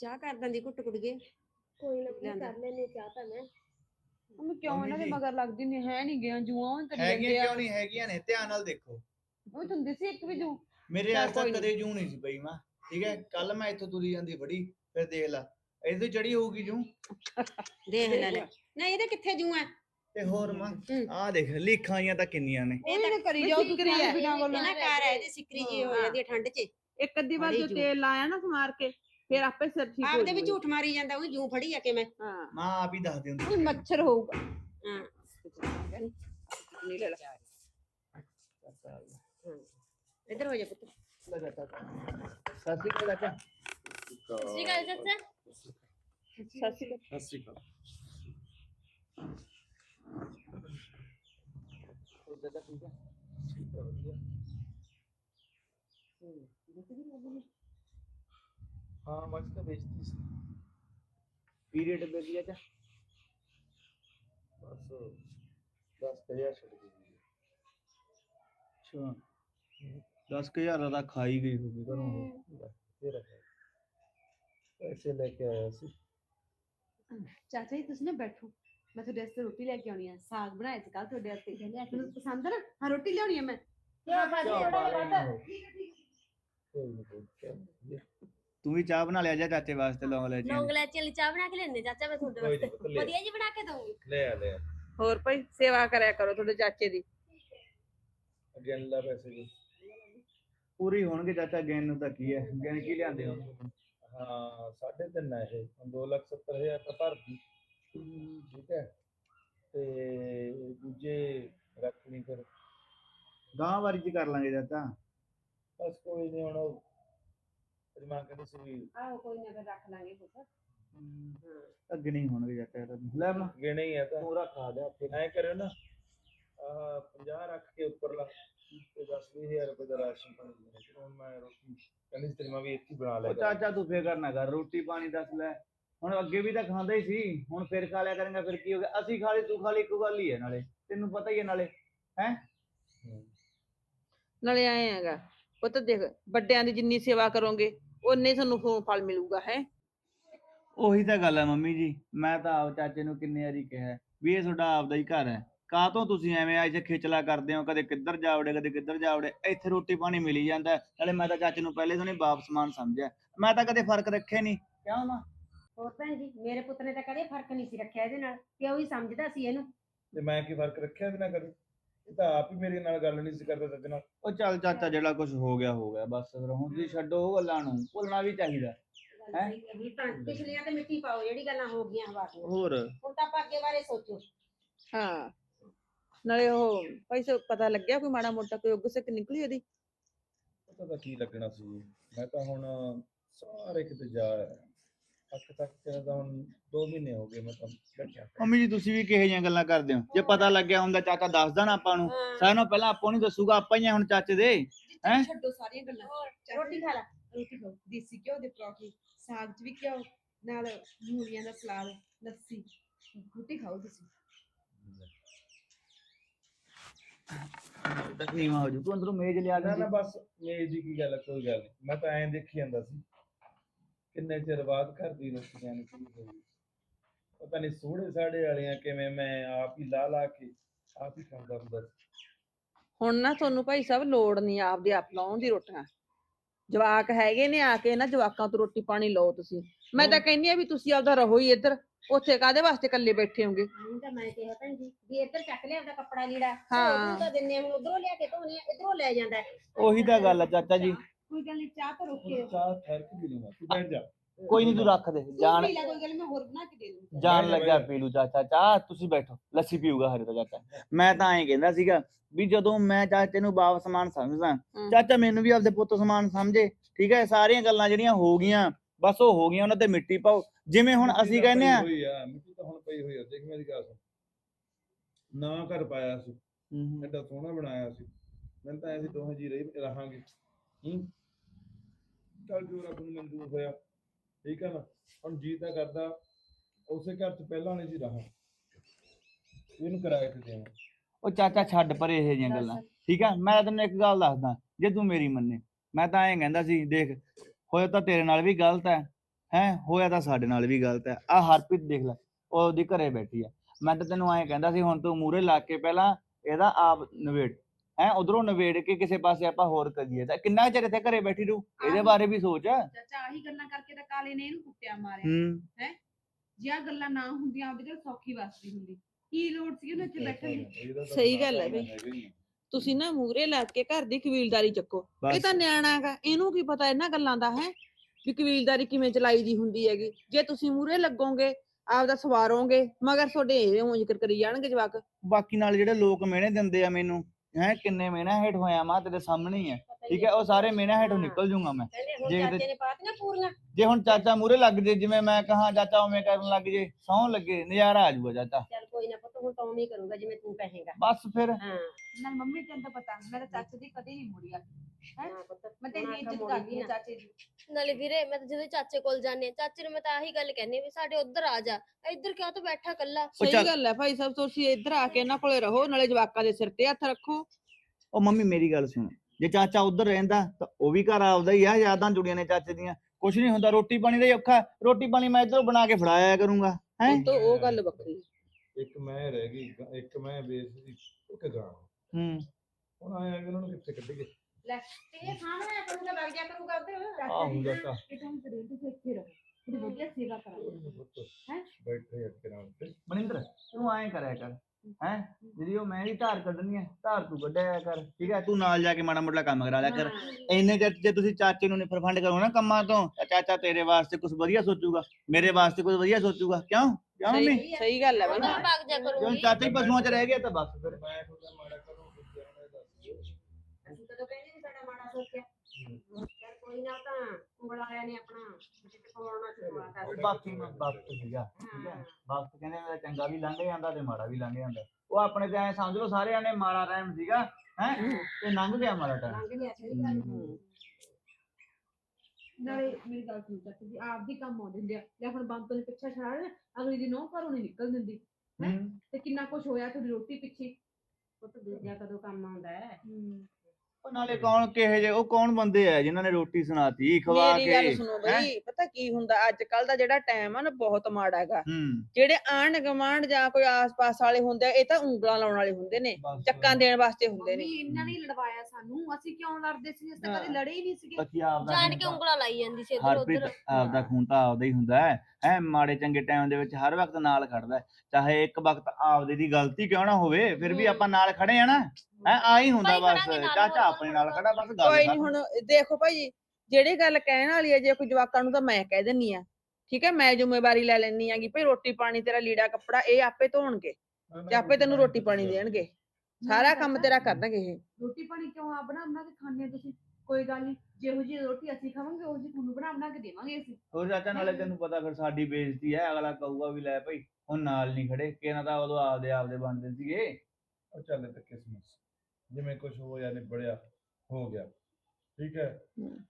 ਚਾਹ ਕਰ ਦਿੰਦੀ ਘੁੱਟ ਘੁੱਟ ਗਏ ਕੋਈ ਨਾ ਲਿਆਂਦਾ। ਕਰ ਲੈਨੇ ਚਾਹ ਤਾਂ ਮੈਂ। ਮੰਮੀ ਕਿਉਂ ਮੰਮੀ ਇਹਨਾਂ ਦੇ ਜੀ। ਮਗਰ ਲੱਗਦੀ ਨਹੀਂ ਹੈ ਨਹੀਂ ਗਿਆ ਜੂਆਂ ਕਰੀ ਜਾਂਦੇ ਹੈਗੀਆਂ ਆ। ਕਿਉਂ ਨਹੀਂ ਹੈਗੀਆਂ ਨੇ। ਧਿਆਨ ਨਾਲ ਦੇਖੋ। ਉਹ ਤੁੰਦੀ ਸੀ ਇੱਕ ਵੀ ਜੂ। ਮੇਰੇ ਚੱਲ ਅੱਜ ਤੱਕ ਕੋਈ। ਕਦੇ ਜੂ ਨਹੀਂ ਸੀ ਪਈ ਮਾਂ। ਠੀਕ ਹੈ? ਕੱਲ ਮੈਂ ਇੱਥੋਂ ਤੁਰੀ ਜਾਂਦੀ ਬੜੀ ਫਿਰ ਦੇਖ ਲਾ। ਇਹਦੇ ਚੜੀ ਹੋਊਗੀ ਜੂ? ਦੇਖ ਲੈ ਲੈ। ਨਾ ਇਹਦੇ ਕਿੱਥੇ ਜੂ ਆ? ਤੇ ਹੋਰ ਮਾਂ। ਆਹ ਦੇਖ ਲਿਖਾਂ ਆਈਆਂ ਤਾਂ ਕਿੰਨੀਆਂ ਨੇ। ਇਹ ਤਾਂ ਕਰੀ ਜਾਓ ਤੁਸੀਂ। ਬਿਨਾਂ ਇਹਨਾਂ ਕਾਰ ਹੈ ਇਹਦੀ ਸਿੱਕਰੀ ਜੀ ਹੋ। ਜਾਂਦੀ ਠੰਡ 'ਚ। ਇੱਕ ਅੱਧੀ ਵਾਰ ਜੂੰ। ਤੇਲ ਲਾਇਆ ਨਾ ਸਮਾਰ ਕੇ ਫਿਰ ਆਪੇ ਸਿਰ ਠੀਕ ਹੋ ਆਪਦੇ ਵੀ ਜਾਊਗਾ। ਝੂਠ ਮਾਰੀ ਜਾਂਦਾ ਉਹ ਜੂ ਫੜੀ ਆ ਕੇ ਮੈਂ। ਹਾਂ। ਮਾਂ ਆਪ ਹੀ ਦੱਸ ਦਿੰਦੀ ਕੋਈ ਮੱਛਰ ਹੋਊਗਾ। ਹਾਂ। ਨਹੀਂ ਲੈ ਲਾ। ਇੱਧਰ ਹੋ ਜਾ ਪੁੱਤ। ਸਤਿ ਸ਼੍ਰੀ ਅਕਾਲ ਚਾਚਾ। ਸ੍ਰੀ ਅਕਾਲ ਚਾਚਾ ਸਤਿ ਸ਼੍ਰੀ ਅਕਾਲ। ਸਤਿ ਸ਼੍ਰੀ ਅਕਾਲ ਚਾਚਾ ਠੀਕ ਹੈ। ਹਾਂ ਮੱਝ ਤਾਂ ਵੇਚਤੀ ਸੀ ਪੀਰੀਅਡ ਬੇਬੀ ਚਾਚਾ ਬਸ 10000 ਛੱਡ ਦਿੱਤੀ ਅੱਛਾ 10000 ਦਾ ਖਾਈ ਗਈ ਹੋਊਗੀ ਘਰੋਂ ਉਹ। ਇਹ ਰੱਖਿਆ ਪੈਸੇ ਲੈ ਕੇ ਆਇਆ ਸੀ ਚਾਚਾ ਜੀ ਤੁਸੀਂ ਨਾ ਬੈਠੋ ਮੈਂ ਤੁਹਾਡੇ ਵਾਸਤੇ ਰੋਟੀ ਲੈ ਕੇ ਆਉਣੀ ਆ ਸਾਗ ਬਣਾਇਆ ਸੀ ਕੱਲ ਤੁਹਾਡੇ ਵਾਸਤੇ ਤੁਹਾਨੂੰ ਪਸੰਦ ਆ ਨਾ ਹਾਂ ਰੋਟੀ ਲਿਆਉਣੀ ਆ ਮੈਂ ਕਿਉਂ ਖਾਦੇ ਚਾਹ ਥੋੜਾ ਪਾ ਜਿਹਾ ਲੈਣੀ ਵੱਧ ਹੋ। ਕੋਈ ਨੀ, ਕੋਈ ਨੀ, ਚੱਲ, ਤੂੰ ਵੀ ਚਾਹ ਬਣਾ ਲਿਆ ਜਾ ਚਾਚੇ ਵਾਸਤੇ ਲੌਂਗ ਲੈ ਲੌਂਗ ਲੈ ਚਲੀ ਚਾਹ ਬਣਾ ਕੇ ਲੈਣੇ ਚਾਚਾ ਮੈਂ ਤੁਹਾਡੇ ਕੋਈ ਨੀ, ਵਾਸਤੇ ਲੈ। ਵਧੀਆ ਜੀ ਬਣਾ ਕੇ ਦਊਂਗੀ। ਲੈ ਆ ਲੈ ਆ। ਹੋਰ ਭਾਈ ਸੇਵਾ ਕਰਿਆ ਕਰੋ ਤੁਹਾਡੇ ਚਾਚੇ ਦੀ। ਅੱਗੇ ਲੈ ਪੈਸੇ ਜੀ ਪੂਰੀ ਹੋਣਗੇ ਚਾਚਾ ਗੈਨ ਨੂੰ ਤਾਂ ਕੀ ਹੈ? ਗੈਨ ਕੀ ਲਿਆਂਦੇ ਹੋ? ਹਾਂ ਸਾਢੇ ਤਿੰਨ ਹੈ ਇਹ। ਹੁਣ ਦੋ ਲੱਖ ਸੱਤਰ ਹਜ਼ਾਰ ਤਾਂ ਭਰਦੀ ਠੀਕ ਹੈ। ਤੇ ਦੂਜੇ ਰੱਖ ਲਈ ਫਿਰ। ਗਾਂ ਵਾਰੀ ਚ ਕਰ ਲਾਂਗੇ ਚਾਚਾ। ਬਸ ਕੋਈ ਨਹੀਂ ਹੁਣ ਉਹ ਤੇਰੀ ਮਾਂ ਕਹਿੰਦੀ ਸੀ ਵੀ ਆਹੋ ਕੋਈ ਨਾ ਫਿਰ ਰੱਖ ਲਾਂਗੇ ਪੁੱਤ। ਅੱਗੇ ਨਹੀਂ ਹੋਣਗੇ ਚਾਚਾ ਤਾਂ। ਲੈ ਮਾਂ। ਗਿਣੇ ਹੀ ਆ ਤਾਂ। ਤੂੰ ਰੱਖ ਆ ਜਾ ਫਿਰ ਐ ਕਰਿਓ ਨਾ ਆਹ 50 ਰੱਖ ਕੇ ਉੱਪਰਲਾ ਤੇ 10 ਹਜ਼ਾਰ ਰੁਪਏ ਦਾ ਰਾਸ਼ਨ ਪਾਣੀ ਦੇ ਦਿਓ। ਫਿਰ ਹੁਣ ਮੈਂ ਰੋਟੀ ਕਹਿੰਦੀ ਸੀ ਤੇਰੀ ਮਾਂ ਵੀ ਇੱਥੇ ਹੀ ਬਣਾ ਉਹ ਲੈ ਚਾਚਾ ਤੂੰ ਫਿਕਰ ਨਾ ਕਰ ਰੋਟੀ ਪਾਣੀ ਦੱਸ ਲੈ। ਹੁਣ ਅੱਗੇ ਵੀ ਤਾਂ ਖਾਂਦਾ ਹੀ ਸੀ ਹੁਣ ਫਿਰ ਖਾ ਲਿਆ ਕਰਾਂਗਾ ਫਿਰ ਕੀ ਹੋ ਗਿਆ? ਅਸੀਂ ਖਾ ਲਈ ਤੂੰ ਖਾ ਲਈ ਇੱਕੋ ਗੱਲ ਹੀ ਹੈ ਨਾਲੇ। ਤੈਨੂੰ ਪਤਾ ਹੀ ਹੈ ਨਾਲੇ ਨਾਲੇ ਆਏ ਹੈਗਾ ਪੁੱਤ ਦੇਖ ਵੱਡਿਆਂ ਦੀ ਜਿੰਨੀ ਸੇਵਾ ਕਰੋਗੇ ਉਨੇ ਤੁਹਾਨੂੰ ਫੋ- ਫਲ ਮਿਲੂਗਾ ਹੈ? ਉਹੀ ਤਾਂ ਗੱਲ ਹੈ ਮੰਮੀ ਜੀ। ਮੈਂ ਤਾਂ ਆਪ ਚਾਚੇ ਨੂੰ ਕਿੰਨੇ ਵਾਰੀ ਕਿਹਾ ਵੀ ਇਹ ਤੁਹਾਡਾ ਆਪਦਾ ਹੀ ਘਰ ਹੈ। ਕਾਹਤੋਂ ਤੁਸੀਂ ਐਵੇਂ ਅੱਜ ਖੇਚਲਾ ਕਰਦੇ ਹੋ? ਕਦੇ ਕਿੱਧਰ ਜਾਵੜੇ ਕਦੇ ਕਿੱਧਰ ਜਾਵੜੇ। ਇੱਥੇ ਰੋਟੀ ਪਾਣੀ ਮਿਲ ਜਾਂਦਾ ਹੈ। ਨਾਲੇ ਮੈਂ ਤਾਂ ਚਾਚੇ ਨੂੰ ਪਹਿਲੇ ਤੋਂ ਨਹੀਂ ਬਾਪ ਸਮਾਨ ਸਮਝਿਆ। ਮੈਂ ਤਾਂ ਕਦੇ ਫ਼ਰਕ ਰੱਖਿਆ ਨਹੀਂ। ਕਿਉਂ ਮਾਂ? ਹੋਰ ਭੈਣ ਜੀ ਮੇਰੇ ਪੁੱਤ ਨੇ ਤਾਂ ਕਦੇ ਫ਼ਰਕ ਨਹੀਂ ਸੀ ਰੱਖਿਆ ਇਹਦੇ ਨਾਲ। ਪਿਓ ਹੀ ਸਮਝਦਾ ਸੀ ਇਹਨੂੰ। ਤੇ ਮੈਂ ਕੀ ਫ਼ਰਕ ਰੱਖਿਆ ਨਾਲ ਕਦੇ? ਇਹ ਤਾਂ ਆਪ ਹੀ ਮੇਰੇ ਨਾਲ ਗੱਲ ਨਹੀਂ ਸੀ ਕਰਦਾ ਸੱਜ ਨਾਲ। ਉਹ ਚੱਲ ਚਾਚਾ ਜਿਹੜਾ ਕੁਝ ਹੋ ਗਿਆ ਹੋ ਗਿਆ ਬਸ ਫਿਰ ਹੁਣ ਤੁਸੀਂ ਛੱਡੋ ਉਹ ਗੱਲਾਂ ਨੂੰ ਭੁੱਲਣਾ ਵੀ ਚਾਹੀਦਾ ਹੈਂ? ਤਾਂ ਪਿਛਲੀਆਂ ਤੇ ਮਿੱਟੀ ਪਾਓ ਜਿਹੜੀ ਗੱਲਾਂ ਹੋ ਗਈਆਂ ਹਵਾ ਦੀਆਂ ਹੋਰ? ਹੁਣ ਤਾਂ ਆਪਾਂ ਅੱਗੇ ਬਾਰੇ ਸੋਚੋ। ਹਾਂ। ਨਾਲੇ ਉਹ ਭਾਈ ਪਤਾ ਲੱਗਿਆ ਕੋਈ ਮਾੜਾ ਮੋਟਾ ਕੋਈ ਉੱਗ ਸਿੱਕ ਨਿਕਲੀ ਉਹਦੀ? ਪਤਾ ਤਾਂ ਕੀ ਲੱਗਣਾ ਸੀ। ਮੈਂ ਤਾਂ ਹੁਣ ਸਾਰੇ ਕਿਤੇ ਜਾ ਅੱਖ ਤੱਕ ਤੇ ਤਾਂ ਹੁਣ 2 ਮਹੀਨੇ ਹੋ ਗਏ ਮੈਂ ਤਾਂ ਬੈਠਿਆ ਮੰਮੀ ਜੀ ਤੁਸੀਂ ਵੀ ਕਿਹੋ ਜਿਹੀਆਂ ਗੱਲਾਂ ਕਰਦੇ ਹੋ? ਜੇ ਪਤਾ ਲੱਗਿਆ ਹੁੰਦਾ ਚਾਚਾ ਦੱਸ ਦੇਣਾ ਆਪਾਂ ਨੂੰ। ਸਾਰਿਆਂ ਨੂੰ ਪਹਿਲਾਂ ਆਪਾਂ ਨੂੰ ਦੱਸੂਗਾ ਆਪਾਂ ਹੀ ਆ ਹੁਣ ਚਾਚੇ ਦੇ ਹੈਂ? ਛੱਡੋ ਸਾਰੀਆਂ ਗੱਲਾਂ। ਰੋਟੀ ਖਾ ਲੈ। ਰੋਟੀ ਖਾਓ। ਦੇਸੀ ਘਿਓ ਦੇ ਪਰੌਂਠੇ ਸਾਗ ਚ ਵੀ ਘਿਓ ਨਾਲ ਮੂਲੀਆਂ ਦਾ ਸਲਾਦ ਲੱਸੀ। ਰੋਟੀ ਖਾਓ ਤੁਸੀਂ। ਤਕਲੀਫ ਹੋ ਜੂ ਤੂੰ ਅੰਦਰੋਂ ਮੇਜ਼ ਲਿਆ ਨਾ ਦੇ ਨਾ ਬਸ ਮੇਜ਼ ਦੀ ਕੀ ਗੱਲ ਕੋਈ ਗੱਲ ਨਹੀਂ ਮੈਂ ਤਾਂ ਐਂ ਦੇਖੀ ਜਾਂਦਾ ਸੀ। ਕਿੰਨੇ ਚਿਰ ਬਾਅਦ ਘਰ ਦੀ ਰੋਟੀਆਂ ਨਹੀਂ ਸ਼ੁਰੂ ਹੋਈ ਪਤਾ ਨਹੀਂ ਸੂੜੇ ਸਾੜੇ ਵਾਲੀਆਂ ਕਿਵੇਂ ਮੈਂ ਆਪ ਹੀ ਲਾ ਲਾ ਕੇ ਆਪ ਹੀ ਖਾਂਦਾ ਹੁੰਦਾ ਸੀ। ਹੁਣ ਨਾ ਤੁਹਾਨੂੰ ਭਾਈ ਸਾਹਿਬ ਲੋੜ ਨਹੀਂ ਆਪਦੇ ਆਪ ਲਾਉਣ ਦੀ ਰੋਟੀਆਂ। ਜਵਾਕ ਹੈਗੇ ਨੇ ਆ ਕੇ ਨਾ ਜਵਾਕਾਂ ਤੋਂ ਰੋਟੀ ਪਾਣੀ ਲਓ ਤੁਸੀਂ। ਮੈਂ ਤਾਂ ਕਹਿੰਦੀ ਆ ਵੀ ਤੁਸੀਂ ਆਪਦਾ ਰਹੋ ਹੀ ਇੱਧਰ। ਉੱਥੇ ਕਾਦੇ ਵਾਸਤੇ ਇਕੱਲੇ ਬੈਠੇ ਹੋਗੇ? ਨਹੀਂ ਤਾਂ ਮੈਂ ਕਿਹਾ ਭੈਣ ਜੀ ਵੀ ਇੱਧਰ ਚੱਕ ਲਿਆ ਉਹਦਾ ਕੱਪੜਾ ਲੀੜਾ। ਹਾਂ। ਉਹਨੂੰ ਤਾਂ ਦਿੰਨੇ ਆ, ਹੁਣ ਉਧਰੋਂ ਲਿਆ ਕੇ ਧੋਨੇ ਆ ਇਧਰੋਂ ਲੈ ਜਾਂਦਾ। ਹੈ। ਉਹੀ ਤਾਂ ਗੱਲ ਹੈ ਚਾਚਾ ਜੀ। ਕੋਈ ਗੱਲ ਨਹੀਂ ਚਾਹ ਤਾਂ ਰੋਕੇ ਚਾਹ ਠਹਿਰ ਕੇ ਪੀ ਲੂੰਗਾ ਤੂੰ ਬੈਠ ਜਾ। ਕੋਈ ਨਹੀਂ ਤੂੰ ਰੱਖ ਦੇ ਜਾਣ ਕੋਈ ਗੱਲ ਮੈਂ ਹੋਰ ਬਣਾ ਕੇ ਦੇ ਦੂੰ ਜਾਣ ਲੱਗਿਆ ਬਹਿ ਜਾ। ਪੀ ਲੂ ਚਾਚਾ ਚਾਹ ਤੁਸੀਂ ਬੈਠੋ ਲੱਸੀ ਪੀਊਗਾ ਹਰੇ ਤਾਂ ਚਾਚਾ। ਮੈਂ ਤਾਂ ਐਂ ਕਹਿੰਦਾ ਸੀਗਾ ਵੀ ਜਦੋਂ ਮੈਂ ਚਾਚੇ ਨੂੰ ਬਾਪ ਸਮਾਨ ਸਮਝਦਾ। ਚਾਚਾ ਮੈਨੂੰ ਵੀ ਆਪਦੇ ਪੁੱਤ ਸਮਾਨ ਸਮਝੇ ਠੀਕ ਹੈ ਸਾਰੀਆਂ ਗੱਲਾਂ ਜਿਹੜੀਆਂ ਹੋ ਗਈਆਂ ਬਸ ਉਹ ਹੋ ਗਈਆਂ ਉਹਨਾਂ ਤੇ ਮਿੱਟੀ ਪਾਓ। ਜਿਵੇਂ ਹੁਣ ਅਸੀਂ ਕਹਿੰਦੇ ਆ ਮਿੱਟੀ ਤਾਂ ਹੁਣ ਪਈ ਹੋਈ ਆ ਦੇਖ ਮੇਰੀ ਗੱਲ ਸੁਣ। ਨਵਾਂ ਘਰ ਪਾਇਆ ਸੀ ਐਡਾ ਸੋਹਣਾ ਬਣਾਇਆ ਸੀ। ਮੈਨੂੰ ਤਾਂ ਐਸੀ ਦੋਹਾਂ ਜੀ ਰਹੀ ਰਹਾਂਗੇ। ਹੂੰ। ਚੱਲ ਜੋ ਰੱਬ ਨੂੰ ਮਨਜ਼ੂਰ ਹੋਇਆ ਠੀਕ ਹੈ ਨਾ? ਹੁਣ ਜੀ ਤਾਂ ਕਰਦਾ ਉਸੇ ਘਰ ਚ ਪਹਿਲਾਂ ਨਹੀਂ ਸੀ ਰਹਾ। ਇਹਨੂੰ ਕਿਰਾਏ ਤੇ ਦੇਵਾਂ। ਉਹ ਚਾਚਾ ਛੱਡ ਪਰੇ ਇਹ ਜਿਹੀਆਂ ਗੱਲਾਂ। ਠੀਕ ਆ ਮੈਂ ਤੈਨੂੰ ਇੱਕ ਗੱਲ ਦੱਸਦਾ ਜੇ ਤੂੰ ਮੇਰੀ ਮੰਨੇ। ਮੈਂ ਤਾਂ ਐਂ ਕਹਿੰਦਾ ਸੀ ਦੇਖ ਹੋਇਆ ਤਾਂ ਤੇਰੇ ਨਾਲ ਵੀ ਗਲਤ ਹੈ ਹੈ? ਹੋਇਆ ਤਾਂ ਸਾਡੇ ਨਾਲ ਵੀ ਗਲਤ ਹੈ ਆ ਹਰਪ੍ਰੀਤ ਦੇਖ ਲੈ ਉਹ ਉਹਦੀ ਘਰੇ ਬੈਠੀ ਆ। ਮੈਂ ਤਾਂ ਤੈਨੂੰ ਐਂ ਕਹਿੰਦਾ ਸੀ ਹੁਣ ਤੂੰ ਮੂਰੇ ਲਾ ਕੇ ਪਹਿਲਾਂ ਇਹਦਾ ਆਪ ਨਵੇੜ ਹੈ ਉਧਰੋਂ ਨਵੇੜ ਕੇ ਕਿਸੇ ਪਾਸੇ ਆਪਾਂ ਹੋਰ ਕਰੀਏ। ਤਾਂ ਕਿੰਨਾ ਚਿਰ ਇੱਥੇ ਘਰੇ ਬੈਠੀ ਰੂ ਇਹਦੇ। ਬਾਰੇ ਵੀ ਸੋਚ। ਚਾਚਾ ਆਹੀ ਗੱਲਾਂ ਕਰਕੇ ਤਾਂ ਕਾਲੇ ਨੇ ਇਹਨੂੰ ਕੁੱਟਿਆ ਮਾਰਿਆ। ਹੂੰ। ਜੇ ਆਹ ਗੱਲਾਂ ਨਾ ਹੁੰਦੀਆਂ ਆਪਦੇ ਕੋਲ ਸੌਖੀ ਵਸਦੀ ਹੁੰਦੀ। ਕੀ ਲੋੜ ਸੀ ਉਹਨੂੰ ਇੱਥੇ ਬੈਠਣ ਦੀ? ਸਹੀ ਗੱਲ ਹੈ ਬਈ। ਤੁਸੀਂ ਨਾ ਮੂਰੇ ਲੱਗ ਕੇ ਘਰ ਦੀ ਕਬੀਲਦਾਰੀ ਚੱਕੋ। ਇਹ ਬਸ। ਤਾਂ ਨਿਆਣਾ ਹੈਗਾ। ਇਹਨੂੰ ਕੀ ਪਤਾ ਇਹਨਾਂ ਗੱਲਾਂ ਦਾ ਹੈ? ਵੀ ਕਬੀਲਦਾਰੀ ਕਿਵੇਂ ਚਲਾਈ ਦੀ ਹੁੰਦੀ ਹੈਗੀ। ਜੇ ਤੁਸੀਂ ਮੂਰੇ ਲੱਗੋਗੇ ਆਪਦਾ ਸਵਾਰੋਗੇ ਮਗਰ ਤੁਹਾਡੇ ਇਹ ਉਂਝ ਕਰ ਕਰੀ ਜਾਣਗੇ ਜਵਾਕ। ਬਾਕੀ ਨਾਲ ਜਿਹੜੇ ਲੋਕ ਮਿਹਣੇ ਦਿੰਦੇ ਆ ਮੈਨੂੰ ਹੈ ਕਿੰਨੇ ਮਹੀਨਾ ਹੇਠ ਹੋਇਆ ਮਾਂ ਤੇਰੇ ਸਾਹਮਣੇ ਹੀ ਹੈ ਠੀਕ ਹੈ ਉਹ ਸਾਰੇ ਮਿਹਣਾ ਹੇਠੋਂ ਨਿਕਲ ਜੂਗਾ ਮੈਂ। ਕਹਿੰਦੇ ਹੁਣ ਜੇ ਕਿਤੇ- ਚਾਚੇ ਨੇ ਪਾਤੀਆਂ ਪੂਰੀਆਂ। ਜੇ ਹੁਣ ਚਾਚਾ ਮੂਰੇ ਲੱਗ ਜੇ ਜਿਵੇਂ ਮੈਂ ਕਹਾ ਚਾਚਾ ਉਵੇਂ ਕਰਨ ਲੱਗ ਜੇ ਸੌਂ ਲੱਗੇ ਨਜ਼ਾਰਾ ਆ ਜਾਊਗਾ ਚਾਚਾ। ਚੱਲ ਕੋਈ ਨਾ ਪੁੱਤ ਹੁਣ ਤਾਂ ਉਵੇਂ ਹੀ ਕਰੂੰਗਾ ਜਿਵੇਂ ਤੂੰ ਕਹੇਗਾ। ਬਸ ਫਿਰ। ਹਾਂ। ਨਾਲ ਮੰਮੀ ਤੈਨੂੰ ਤਾਂ ਪਤਾ ਮੈਂ ਤਾਂ ਚਾਚੇ ਦੀ ਕਦੇ ਨਹੀਂ ਮੁੜੀ ਆ। ਹਾਂ? ਪੁੱਤ ਮੈਂ ਤੇਰੀ ਹੁਣ ਆਖਾਂ ਇੱਜ਼ਤ ਮੋੜੀ ਕਰਦੀ ਵੀ ਆ। ਨਾ। ਚਾਚੇ ਦੀ। ਨਾਲੇ ਵੀਰੇ ਮੈਂ ਤਾਂ ਜਦੋਂ ਚਾਚੇ ਕੋਲ ਜਾਂਦੀ ਹਾਂ ਚਾਚੇ ਨੂੰ ਮੈਂ ਤਾਂ ਆਹੀ ਗੱਲ ਕਹਿੰਦੀ ਹਾਂ ਵੀ ਸਾਡੇ ਉੱਧਰ ਆ ਜਾ। ਇੱਧਰ ਕਿਉਂ ਤੂੰ ਬੈਠਾ ਕੱਲਾ ਸਹੀ ਚੱਲ- ਗੱਲ ਹੈ ਭਾਈ ਸਾਹਿਬ ਤੁਸੀਂ ਇੱਧਰ ਆ ਕੇ ਇਹਨਾਂ ਕੋਲੇ ਰਹੋ ਨਾਲੇ ਜਵਾਕਾਂ ਦੇ ਸਿਰ ਤੇ ਹੱਥ ਰੱਖੋ। ਉਹ ਮੰਮੀ ਮੇਰੀ ਗੱਲ ਸੁਣ। ਜੇ ਚਾਚਾ ਉਧਰ ਰਹਿੰਦਾ ਤਾਂ ਉਹ ਵੀ ਘਰ ਆਉਦਾ ਹੀ ਆ ਯਾਦਾਂ ਜੁੜੀਆਂ ਨੇ ਚਾਚੇ ਦੀਆਂ। ਕੁਛ ਨਹੀਂ ਹੁੰਦਾ ਰੋਟੀ ਪਾਣੀ ਦਾ ਹੀ ਔਖਾ। ਰੋਟੀ ਪਾਣੀ ਮੈਂ ਇੱਧਰੋਂ ਬਣਾ ਕੇ ਫੜਾਇਆ ਕਰੂੰਗਾ ਹੈ? ਉਹ ਉਹ ਗੱਲ ਵੱਖਰੀ। ਇੱਕ ਮੈਂ ਰਹਿ ਗਈ ਇੱਕ ਮੈਂ ਵੇਚਦੀ ਇੱਕ ਗਾਂ। ਹੂੰ। ਹੁਣ ਆਇਆ ਕਿ ਉਹਨਾਂ ਨੂੰ ਕਿੱਥੇ ਕੱਢੀਏ? ਤੇ ਇਹ ਸਾਹਮਣੇ ਕਰੂਗਾ ਲੱਗ ਜਾ ਕਰੂਗਾ ਉੱਧਰ। ਆਹ ਹੁੰਦਾ ਤਾਂ ਕਿ ਤੂੰ ਤੇ ਤੁਸੀਂ ਇੱਥੇ ਰਹੋ। ਥੋੜੀ ਵਧੀਆ ਸੇਵਾ ਕਰਾਂਗੇ। ਹੈਂ? ਬੈਠੇ ਅੱਗੇ ਨਾਲ ਤੇ। ਮਨਿੰਦਰ ਤੂੰ ਐਂ ਕਰਿਆ ਕਰ। ਹੈ? ਜਿਹੜੀ ਉਹ ਮੈਂ ਦੀ ਧਾਰ ਕੱਢਣੀ ਹੈ ਧਾਰ ਤੂੰ ਕੱਢਿਆ ਕਰ। ਠੀਕ ਹੈ ਤੂੰ ਨਾਲ ਜਾ ਕੇ ਮਾੜਾ ਮੋਟਾ ਕੰਮ ਕਰਾ ਲਿਆ ਕਰ। ਇੰਨੇ ਚਿਰ ਜੇ ਤੁਸੀਂ ਚਾਚੇ ਨੂੰ ਨਿਫਰ ਫੰਡ ਕਰੋ ਨਾ ਕੰਮਾਂ ਤੋਂ ਤਾਂ ਚਾਚਾ ਤੇਰੇ ਵਾਸਤੇ ਕੁਝ ਵਧੀਆ ਸੋਚੂਗਾ। ਮੇਰੇ ਵਾਸਤੇ ਕੁਝ ਵਧੀਆ ਸੋਚੂਗਾ। ਕਿਉਂ? ਕਿਉਂ ਮੰਮੀ? ਸਹੀ ਗੱਲ ਹੈ ਤਾਂ ਮੈਂ ਭਾਗ ਜਾ ਜਦੋਂ ਕਰੂੰਗੀ ਚਾਚਾ ਹੀ ਪਸ਼ੂਆਂ 'ਚ ਰਹਿ ਗਿਆ ਤਾਂ ਬਸ ਫਿਰ। ਮੈਂ ਤੁਹਾਡਾ ਮਾੜਾ ਕਰੂੰ ਦੂਜਿਆਂ ਨੂੰ ਦੱਸ ਅਸੀਂ ਕਦੋਂ ਕਹਿੰਦੇ ਵੀ ਸਾਡਾ ਮਾੜਾ ਸੋਚਿਆ। ਚੱਲ ਕੋਈ ਨਾ ਉਹ ਤਾਂ ਉਂਗਲ ਵਾਲਿਆਂ ਨੇ ਆਪਣਾ ਜਿੱਤੇ ਪਵਾਉਣਾ ਸ਼ੁਰੂਆਤ ਉਹ ਕਰ ਬਾਕੀ ਮੈਂ ਵਕਤ ਸੀਗਾ ਠੀਕ ਹੈ? ਵਕਤ ਕਹਿੰਦੇ ਮੇਰਾ ਚੰਗਾ ਵੀ ਲੰਘ ਜਾਂਦਾ ਤੇ ਮਾੜਾ ਵੀ ਲੰਘ ਜਾਂਦਾ। ਉਹ ਆਪਣੇ ਤੇ ਐ ਸਮਝ ਲਓ ਸਾਰਿਆਂ ਨੇ ਮਾੜਾ ਟਾਈਮ ਸੀਗਾ ਹੈ? ਤੇ ਲੰਘ ਗਿਆ ਮਾੜਾ ਟਾਈਮ। ਲੰਘ ਗਿਆ ਸਹੀ ਗੱਲ। ਹੂੰ। ਨਾਲੇ ਮੇਰੀ ਗੱਲ ਸੁਣ ਚਾਚੀ ਜੀ ਆਪ ਦੀ ਕੰਮ ਆਉਂਦੇ ਹੁੰਦੇ ਆ। ਜਾਂ ਹੁਣ ਬੰਦ ਤੋਂ ਨੀ ਪਿੱਛਾ ਛੜਾ ਨਾ ਅਗਲੀ ਦਿਨ ਉਹ ਘਰੋਂ ਨਹੀਂ ਨਿਕਲ ਦਿੰਦੀ ਹੈਂ? ਤੇ ਕਿੰਨਾ ਕੁਝ ਹੋਇਆ ਤੁਹਾਡੀ ਰੋਟੀ ਪਿੱਛੇ? ਪੁੱਤ ਦੂਜਾ ਕਦੋਂ ਕੰਮ ਆਉਂਦਾ ਹੈ। ਉਹ ਨਾਲੇ ਕੌਣ ਕਿਹੇ ਜੇ ਉਹ ਕੌਣ ਬੰਦੇ ਆ ਜਿਨ੍ਹਾਂ ਨੇ ਰੋਟੀ ਸੁਣਾਤੀ ਖਵਾ ਮੇਰੀ ਗੱਲ ਕੇ ਸੁਣੋ ਹੈਂ? ਬਈ ਪਤਾ ਕੀ ਹੁੰਦਾ ਅੱਜ ਕੱਲ ਦਾ ਜਿਹੜਾ ਟਾਈਮ ਆ ਨਾ ਬਹੁਤ ਮਾੜਾ ਹੈਗਾ ਹੂੰ ਜਿਹੜੇ ਆਂਢ ਗਵਾਂਢ ਜਾਂ ਕੋਈ ਆਸ-ਪਾਸ ਵਾਲੇ ਹੁੰਦੇ ਆ ਇਹ ਤਾਂ ਉਂਗਲਾਂ ਲਾਉਣ ਵਾਲੇ ਹੁੰਦੇ ਨੇ ਬਸ ਚੱਕਾਂ ਦੇਣ ਵਾਸਤੇ ਹੁੰਦੇ ਨੇ ਮੰਮੀ ਇਹਨਾਂ ਨੇ ਹੀ ਲੜਵਾਇਆ ਸਾਨੂੰ ਅਸੀਂ ਕਿਉਂ ਲੜਦੇ ਸੀ ਅਸੀਂ ਤਾਂ ਕਦੇ ਹਾਂ। ਲੜੇ ਹੀ ਨਹੀਂ ਸੀਗੇ ਬਾਕੀ ਆਪਦਾ ਜਾਣ ਖੂਨ ਕੇ ਤਾਂ- ਉਂਗਲਾਂ ਲਾਈ ਜਾਂਦੀ ਸੀ ਇੱਧਰ ਹਰਪ੍ਰੀਤ ਉੱਧਰ ਆਪਦਾ ਖੂਨ ਤਾਂ ਆਪਦਾ ਹੀ ਹੁੰਦਾ ਹੈ ਹੈ ਮਾੜੇ ਚੰਗੇ ਟਾਈਮ ਦੇ ਵਿੱਚ ਹਰ ਵਕਤ ਨਾਲ ਖੜਦਾ ਹੈ। ਚਾਹੇ ਇੱਕ ਵਕਤ ਆਪਦੇ ਦੀ ਗਲਤੀ ਕਿਉਂ ਨਾ ਹੋਵੇ ਫਿਰ ਵੀ। ਆਪਾਂ ਨਾਲ ਖੜੇ ਆ ਨਾ ਹੈ। ਆ ਹੀ ਹੁੰਦਾ ਭਾਈ ਬਸ ਨਾਲ, ਚਾਚਾ ਹੋਰ ਆਪਣੇ ਨਾਲ ਖੜਾ ਬਸ ਗੱਲ ਕੋਈ ਨਹੀਂ। ਹੁਣ ਦੇਖੋ ਭਾਈ ਜਿਹੜੀ ਗੱਲ ਕਹਿਣ ਵਾਲੀ ਹੈ ਜੇ ਕੋਈ ਜਵਾਕਾਂ ਨੂੰ ਤਾਂ ਮੈਂ ਕਹਿ ਦਿੰਨੀ ਆ। ਠੀਕ ਹੈ ਮੈਂ ਜ਼ਿੰਮੇਵਾਰੀ ਲੈ ਲੈਣੀ ਆਗੀ ਭਈ ਰੋਟੀ ਪਾਣੀ ਤੇਰਾ ਲੀੜਾ ਕੱਪੜਾ ਇਹ ਆਪੇ ਧੋਣਗੇ ਤੇ ਆਪੇ ਤੈਨੂੰ ਰੋਟੀ ਪਾਣੀ ਦੇਣਗੇ। ਸਾਰਾ ਕੰਮ ਤੇਰਾ ਕਰਨਗੇ ਇਹ। ਰੋਟੀ ਪਾਣੀ ਕਿਉਂ ਆ ਬਣਾ ਬਣਾ ਕੇ ਖਾਂਦੇ ਹੋ ਤੁਸੀਂ? ਕੋਈ ਗੱਲ ਨਹੀਂ ਜਿਹੋ ਜਿਹੀ ਰੋਟੀ ਅਸੀਂ ਖਾਵਾਂਗੇ ਉਹ ਜਿਹੀ ਤੁਹਾਨੂੰ ਬਣਾ ਬਣਾ ਕੇ ਦੇਵਾਂਗੇ ਅਸੀਂ। ਹੋਰ ਚਾਚਾ ਨਾਲੇ ਤੈਨੂੰ ਪਤਾ ਫਿਰ ਸਾਡੀ ਬੇਇੱਜ਼ਤੀ ਹੈ ਅਗਲਾ ਕਹੂਗਾ ਵੀ ਲੈ ਭਾਈ ਹੁਣ ਨਾਲ ਨਹੀਂ ਖੜੇ ਕਿਹਨਾਂ ਤਾਂ ਉਦੋਂ ਆਪਦੇ ਆਪਦੇ ਬਣਦੇ ਸੀਗੇ। ਉਹ ਚੱਲ ਤੇ ਕਿਸਮਤ ਜਿਵੇਂ ਕੁਝ ਹੋਇਆ ਨਿਬੜਿਆ ਹੋ ਗਿਆ। ਠੀਕ ਹੈ।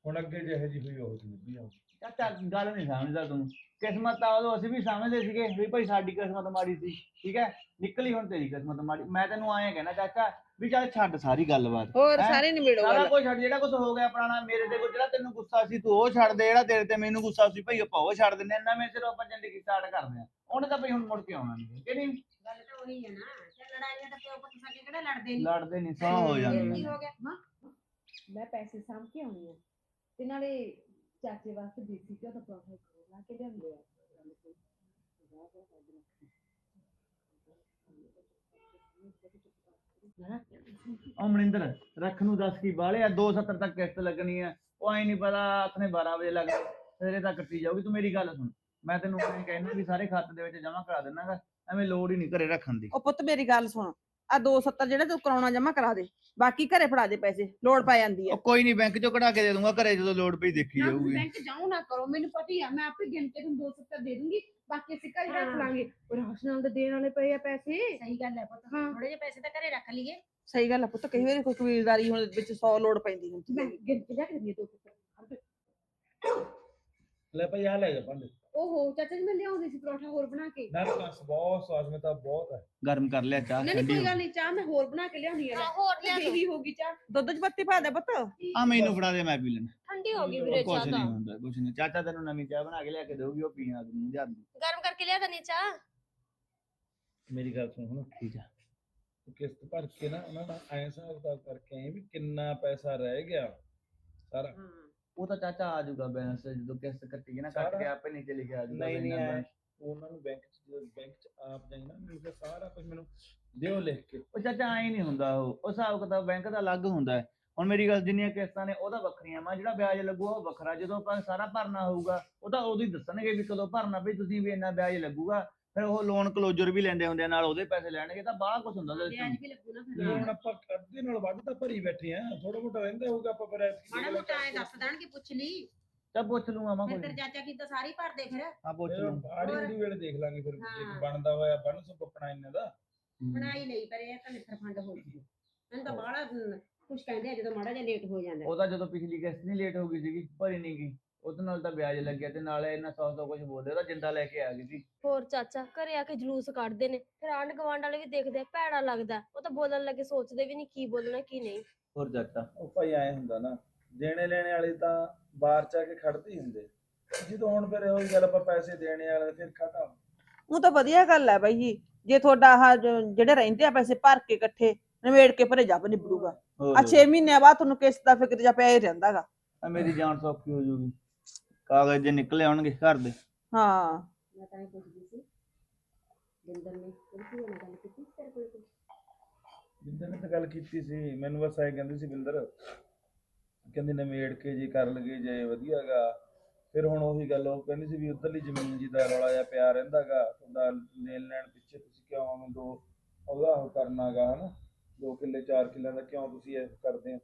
ਹੁਣ ਅੱਗੇ ਜਿਹੇ ਜੀ ਹੋਈ ਉਹ ਨਿਭੀ ਆਊ। ਚਾਚਾ ਗੱਲ ਨਹੀਂ ਸਮਝਦਾ ਤੂੰ। ਕਿਸਮਤ ਤਾਂ ਉਦੋਂ ਅਸੀਂ ਵੀ ਸਮਝਦੇ ਸੀਗੇ ਵੀ ਭਾਈ ਸਾਡੀ ਕਿਸਮਤ ਮਾੜੀ ਸੀ। ਠੀਕ ਹੈ? ਨਿਕਲੀ ਹੁਣ ਤੇਰੀ ਕਿਸਮਤ ਮਾੜੀ। ਮੈਂ ਤੈਨੂੰ ਆਏ ਕਹਿਣਾ ਚਾਚਾ ਵੀ ਚੱਲ ਛੱਡ ਸਾਰੀ ਗੱਲਬਾਤ। ਹੋਰ ਹੈਂ? ਸਾਰੇ ਨਿਬੇੜੋ ਸਾਰਾ ਗੱਲ। ਕੁਝ ਛੱਡ ਜਿਹੜਾ ਕੁਝ ਹੋ ਗਿਆ ਪੁਰਾਣਾ ਮੇਰੇ ਤੇ ਕੋਈ ਜਿਹੜਾ ਤੈਨੂੰ ਗੁੱਸਾ ਸੀ ਤੂੰ ਉਹ ਛੱਡ ਦੇ। ਜਿਹੜਾ ਤੇਰੇ ਤੇ ਮੈਨੂੰ ਗੁੱਸਾ ਸੀ ਭਾਈ ਆਪਾਂ ਉਹ ਛੱਡ ਦਿੰਦੇ ਆ ਨਵੇਂ ਸਿਰੋਂ ਆਪਾਂ ਜ਼ਿੰਦਗੀ ਸਟਾਰਟ ਕਰਦੇ ਆ ਉਹਨੇ ਤਾਂ ਭਾਈ ਹੁਣ ਮੁੜ ਕੇ ਆਉਣਾ ਨਹੀਂ। ਕਿ ਨਹੀਂ? ਗੱਲ ਤਾਂ ਉਹੀ ਹੈ ਨਾ। ਲੜਾਈਆਂ ਤਾਂ ਪਿਓ ਪੁੱਤ ਸਾਡੇ ਕਿਹੜਾ ਲੜਦੇ ਨਹੀਂ ਲੜਦੇ ਨਹੀਂ ਸੌ ਹੋ ਕੀ ਜਾਂਦੀਆਂ ਹੋ ਗਿਆ? ਮੈਂ ਪੈਸੇ ਸਾਂਭ ਕੇ ਆਉਣੀ ਆ। ਤੇ ਨਾਲੇ ਚਾਚੇ ਵਾਸਤੇ ਦੇਸੀ ਘਿਓ ਦਾ ਪਰੌਂਠਾ ਲਾ ਕੇ ਲਿਆਂਦੇ ਆ। ਉਹ ਮਨਿੰਦਰ ਰੱਖ ਨੂੰ ਦੱਸ ਕੀ ਬਾਲੇ ਆ? 270 ਤੱਕ ਕਿਸ਼ਤ ਲੱਗਣੀ ਆ। ਉਹ ਐ ਨਹੀਂ ਪਤਾ ਆਥਨੇ 12 ਵਜੇ ਲੱਗ ਸਵੇਰੇ ਤੱਕ ਕੱਟੀ ਜਾਊਗੀ ਤੂੰ ਮੇਰੀ ਗੱਲ ਸੁਣ। ਮੈਂ ਤੈਨੂੰ ਐਂ ਕਹਿਣਾ ਵੀ ਸਾਰੇ ਖਾਤੇ ਦੇ ਵਿੱਚ ਜਮ੍ਹਾਂ ਕਰਾ ਦੇਣਾਗਾ ਐਵੇਂ ਲੋੜ ਹੀ ਨਹੀਂ ਘਰੇ ਰੱਖਣ ਦੀ। ਉਹ ਪੁੱਤ ਮੇਰੀ ਗੱਲ ਸੁਣ ਆ 270 ਜਿਹੜੇ ਤੂੰ ਕਰਾਉਣਾ ਜਮਾ ਕਰਾ ਦੇ ਬਾਕੀ ਘਰੇ ਫੜਾ ਦੇ ਪੈਸੇ ਲੋੜ ਪੈ ਜਾਂਦੀ ਹੈ। ਉਹ ਕੋਈ ਨਹੀਂ ਬੈਂਕ ਚੋਂ ਕਢਾ ਕੇ ਦੇ ਦੂੰਗਾ ਘਰੇ ਜਦੋਂ ਲੋੜ ਪਈ ਦੇਖੀ ਨਾ ਤੁਸੀਂ ਜਾਊਗੀ। ਬੈਂਕ ਜਾਓ ਨਾ ਕਰੋ ਮੈਨੂੰ ਪਤਾ ਹੀ ਆ ਮੈਂ ਆਪੇ ਗਿਣ ਕੇ ਤੁਹਾਨੂੰ 270 ਦੇ ਦੂੰਗੀ ਬਾਕੀ ਅਸੀਂ ਘਰੇ ਰੱਖ ਹਾਂ। ਲਾਂਗੇ। ਉਹ ਰਾਸ਼ਨ ਨਾਲ ਤਾਂ ਦੇਣ ਵਾਲੇ ਪਏ ਆ ਪੈਸੇ। ਸਹੀ ਗੱਲ ਹੈ ਪੁੱਤ ਹਾਂ। ਥੋੜੇ ਜਿਹੇ ਪੈਸੇ ਤਾਂ ਘਰੇ ਰੱਖ ਲਈਏ। ਸਹੀ ਗੱਲ ਆ ਪੁੱਤ ਕਈ ਵਾਰੀ ਕੋਈ ਕਬੀਲਦਾਰੀ ਹੁਣ ਵਿੱਚ 100 ਲੋੜ ਪੈਂਦੀ ਹੁੰਦੀ ਮੈਂ ਹੈ ਗਿਣ ਕੇ ਜਾ ਕੇ ਦਿੰਦੀ 270 ਲੈ ਭਾਈ ਆ ਲੈ ਜਾ ਭਾਂਡੇ। ਓਹੋ ਚਾਚਾ ਜੀ ਮੈਂ ਲਿਆਉਂਦੀ ਸੀ ਪਰੌਠਾ ਹੋਰ ਬਣਾ ਕੇ। ਨਾ ਨਾ ਬਸ ਬਹੁਤ ਸਵਾਦ ਮੈਂ ਤਾਂ ਬਹੁਤ ਹੈ। ਗਰਮ ਕਰ ਲਿਆ ਚਾਹ ਨਹੀਂ ਨਹੀਂ ਕੋਈ ਹੋ ਗੱਲ ਨਹੀਂ ਚਾਹ ਮੈਂ ਹੋਰ ਬਣਾ ਕੇ ਲਿਆਉਣੀ ਹਾਂ। ਆ ਹੋਰ ਲਿਆ ਦੋ। ਵੀ ਹੋਗੀ ਚਾਹ। ਦੁੱਧ 'ਚ ਪੱਤੀ ਪਾ ਦੇ ਪੁੱਤ। ਆ ਮੈਨੂੰ ਫੜਾ ਦੇ ਮੈਂ ਪੀ ਲੈਣਾ ਠੰਡੀ ਹੋ ਗਈ ਵੀਰੇ ਕੁਛ ਚਾਹ ਨਹੀਂ ਤਾਂ। ਹੁੰਦਾ ਕੁਛ ਨਹੀਂ। ਚਾਚਾ ਤੈਨੂੰ ਨਵੀਂ ਚਾਹ ਬਣਾ ਕੇ ਲਿਆ ਕੇ ਦੇਊਗੀ ਉਹ ਪੀਣਾ ਤੈਨੂੰ ਜਦ। ਗਰਮ ਕਰਕੇ ਲਿਆ ਦਨੀ ਚਾਹ। ਮੇਰੀ ਗੱਲ ਸੁਣ ਹੁਣ। ਠੀਕ ਆ। ਤੂੰ ਕਿਸ਼ਤ ਭਰ ਕੇ ਨਾ ਉਹਨਾਂ ਦਾ ਐਂ ਹਿਸਾਬ ਕਿਤਾਬ ਕਰਕੇ ਆਏ ਵੀ ਕਿੰਨਾ ਪੈਸਾ ਰਹਿ ਗਿਆ। ਸਾਰਾ। ਉਹ ਤਾਂ ਚਾਚਾ ਆ ਜਾਊਗਾ ਬੈਲੈਂਸ ਜਦੋਂ ਕਿਸ਼ਤ ਕੱਟੀ ਨਾ ਕੱਟ ਕੇ ਆਪੇ ਨੀਚੇ ਲਿਖਿਆ ਆ ਜਾਊਗਾ ਨਹੀਂ ਨਹੀਂ balance। ਉਹਨਾਂ ਨੂੰ ਬੈਂਕ ਚ ਜਦੋਂ ਬੈਂਕ ਚ ਆਪ ਜਾਈ ਨਾ ਮੈਨੂੰ ਸਾਰਾ ਕੁਝ ਮੈਨੂੰ ਦਿਓ ਲਿਖ ਕੇ। ਉਹ ਚਾਚਾ ਐ ਨਹੀਂ ਹੁੰਦਾ ਉਹ ਉਹ ਹਿਸਾਬ ਕਿਤਾਬ ਬੈਂਕ ਦਾ ਅਲੱਗ ਹੁੰਦਾ ਹੈ। ਹੁਣ ਮੇਰੀ ਗੱਲ ਜਿੰਨੀਆਂ ਕਿਸ਼ਤਾਂ ਨੇ ਉਹਦਾ ਵੱਖਰੀਆਂ। ਵਾ ਜਿਹੜਾ ਵਿਆਜ ਲੱਗੂਗਾ ਉਹ ਵੱਖਰਾ ਜਦੋਂ ਆਪਾਂ ਸਾਰਾ ਭਰਨਾ ਹੋਊਗਾ ਉਹ ਤਾਂ ਉਦੋਂ ਹੀ ਦੱਸਣਗੇ ਵੀ ਕਦੋਂ ਭਰਨਾ ਵੀ ਤੁਸੀਂ ਵੀ ਇੰਨਾ ਵਿਆਜ ਲੱਗੂਗਾ। ਫਿਰ ਉਹ ਲੋਨ ਕਲੋਜ਼ਰ ਵੀ ਲੈਂਦੇ ਹੁੰਦੇ ਆ ਨਾਲ ਉਹਦੇ ਪੈਸੇ ਲੈਣਗੇ ਤਾਂ ਬਾਹਲਾ ਕੁਝ ਹੁੰਦਾ ਉਹਦੇ। ਵਿਆਜ ਵੀ ਲੱਗੂ ਨਾ ਜਦੋਂ ਹੁਣ ਆਪਾਂ ਅੱਧੇ ਨਾਲ ਵੱਧ ਤਾਂ ਭਰੀ ਬੈਠੇ ਆ ਥੋੜਾ ਮੋਟਾ ਰਹਿੰਦਾ ਹੋਊਗਾ ਆਪਾਂ ਫਿਰ ਐਤਕੀ ਮਾੜਾ ਮੋਟਾ ਐ ਦੱਸ ਦੇਣਗੇ ਪੁੱਛ ਲਈ। ਚੱਲ ਪੁੱਛ ਲੂੰਗਾ ਮੈਂ ਫਿਰ ਕੋਈ ਤੇਰੇ ਚਾਚਾ ਕੀ ਤਾਂ ਸਾਰੇ ਭਰਦੇ ਫਿਰ। ਆ ਪੁੱਛ ਫਿਰ ਲੂੰਗਾ ਆੜੀ ਉੜੀ ਵੇਲੇ ਦੇਖ ਲਾਂਗੇ ਫਿਰ ਜੇ ਹਾਂ। ਬਣਦਾ ਹੋਇਆ ਬਣ ਸੋ ਪਪਣਾ ਇਹਨਾਂ ਦਾ। ਬਣਾਈ ਲਈ ਪਰ ਇਹ ਤਾਂ ਨਿੱਖਰ ਫੰਡ ਹੋ ਗਈ। ਮੈਨੂੰ ਤਾਂ ਬਾਹਲਾ ਕੁਝ ਕਹਿੰਦੇ ਆ ਜਦੋਂ ਮਾੜਾ ਜਿਹਾ ਲੇਟ ਹੋ ਜਾਂਦਾ। ਉਹਦਾ ਜਦੋਂ ਪਿਛਲੀ ਕਿਸ਼ਤ ਨਹੀਂ ਲੇਟ ਹੋ ਗਈ ਸੀਗੀ ਭਰੀ ਨਹੀਂ ਗਈ। ਉਹਦੇ ਨਾਲ ਤਾਂ ਵਿਆਜ ਲੱਗਿਆ ਤੇ ਨਾਲੇ ਇਹਨਾਂ ਸੌ ਸੌ ਕੁਝ ਬੋਲਦੇ ਉਹਦਾ ਜਿੰਦਾ ਲੈ ਕੇ ਆ ਗਈ ਸੀ। ਹੋਰ ਚਾਚਾ ਘਰੇ ਆ ਕੇ ਜਲੂਸ ਕੱਢਦੇ ਨੇ ਫਿਰ ਆਂਢ ਗਵਾਂਢ ਵਾਲੇ ਵੀ ਦੇਖਦੇ ਆ, ਭੈੜਾ ਲੱਗਦਾ ਉਹ ਤਾਂ ਬੋਲਣ ਲੱਗੇ ਸੋਚਦੇ ਵੀ ਨਹੀਂ ਕੀ ਬੋਲਣਾ ਕੀ ਨਹੀਂ। ਹੋਰ ਚਾਚਾ? ਉਹ ਭਾਈ ਐ ਹੁੰਦਾ ਨਾ ਦੇਣੇ ਲੈਣੇ ਵਾਲੇ ਤਾਂ ਬਾਹਰ ਚ ਆ ਕੇ ਖੜਦੇ ਹੀ ਹੁੰਦੇ। ਜਦੋਂ ਹੁਣ ਫਿਰ ਉਹੀ ਗੱਲ ਆਪਾਂ ਪੈਸੇ ਦੇਣੇ ਵਾਲੇ ਫਿਰ ਖਤਮ। ਉਹ ਤਾਂ ਵਧੀਆ ਗੱਲ ਹੈ ਬਾਈ ਜੀ ਜੇ ਤੁਹਾਡਾ ਆਹ ਜ- ਜਿਹੜੇ ਰਹਿੰਦੇ ਆ ਪੈਸੇ ਭਰ ਕੇ ਇਕੱਠੇ ਨਵੇੜ ਕੇ ਭਰੇ ਜੱਬ ਨਿਬੜੂਗਾ। ਆ 6 ਮਹੀਨਿਆਂ ਬਾਅਦ ਤੁਹਾਨੂੰ ਕਿਸ਼ਤ ਦਾ ਫਿਕਰ ਜਾ ਪਿਆ ਹੀ ਰਹਿੰਦਾਗਾ ਆ ਮੇਰੀ ਜਾਨ ਸੌਖੀ ਹੋ ਜੂਗੀ। ਕਾਗਜ਼ ਜੇ ਨਿਕਲੇ ਆਉਣਗੇ ਘਰ ਦੇ। ਹਾਂ। ਮੈਂ ਤਾਂ ਇਹ ਪੁੱਛਦੀ ਸੀ। ਬਿੰਦਰ ਨੇ ਭੂਆ ਨਾਲ ਗੱਲ ਕੀਤੀ ਸੀ ਤੇਰੇ ਕੋਲ ਕੋਈ? ਬਿੰਦਰ ਨੇ ਤਾਂ ਗੱਲ ਕੀਤੀ ਸੀ। ਮੈਨੂੰ ਬਸ ਐ ਕਹਿੰਦੀ ਸੀ ਬਿੰਦਰ ਕਹਿੰਦੀ ਨਵੇੜ ਕੇ ਜੀ ਕਰ ਲਗੇ ਜੇ ਵਧੀਆਗਾ ਫਿਰ ਹੁਣ ਉਹੀ ਗੱਲ ਉਹ ਕਹਿੰਦੀ ਸੀ ਵੀ ਉਧਰਲੀ ਜ਼ਮੀਨ ਜੀ ਦਾ ਰੌਲਾ ਜਿਹਾ ਪਿਆ ਰਹਿੰਦਾਗਾ ਤੁਹਾਡਾ ਲੈਣ ਲੈਣ ਪਿੱਛੇ ਤੁਸੀਂ ਕਿਉਂ ਆਵੇਂ ਦੋ ਉਹਦਾ ਉਹ ਕਰਨਾਗਾ ਹਨਾ? ਦੋ ਕਿੱਲੇ ਚਾਰ ਕਿੱਲਿਆਂ ਦਾ ਕਿਉਂ ਤੁਸੀਂ ਇਹ ਕਰਦੇ ਹੋ?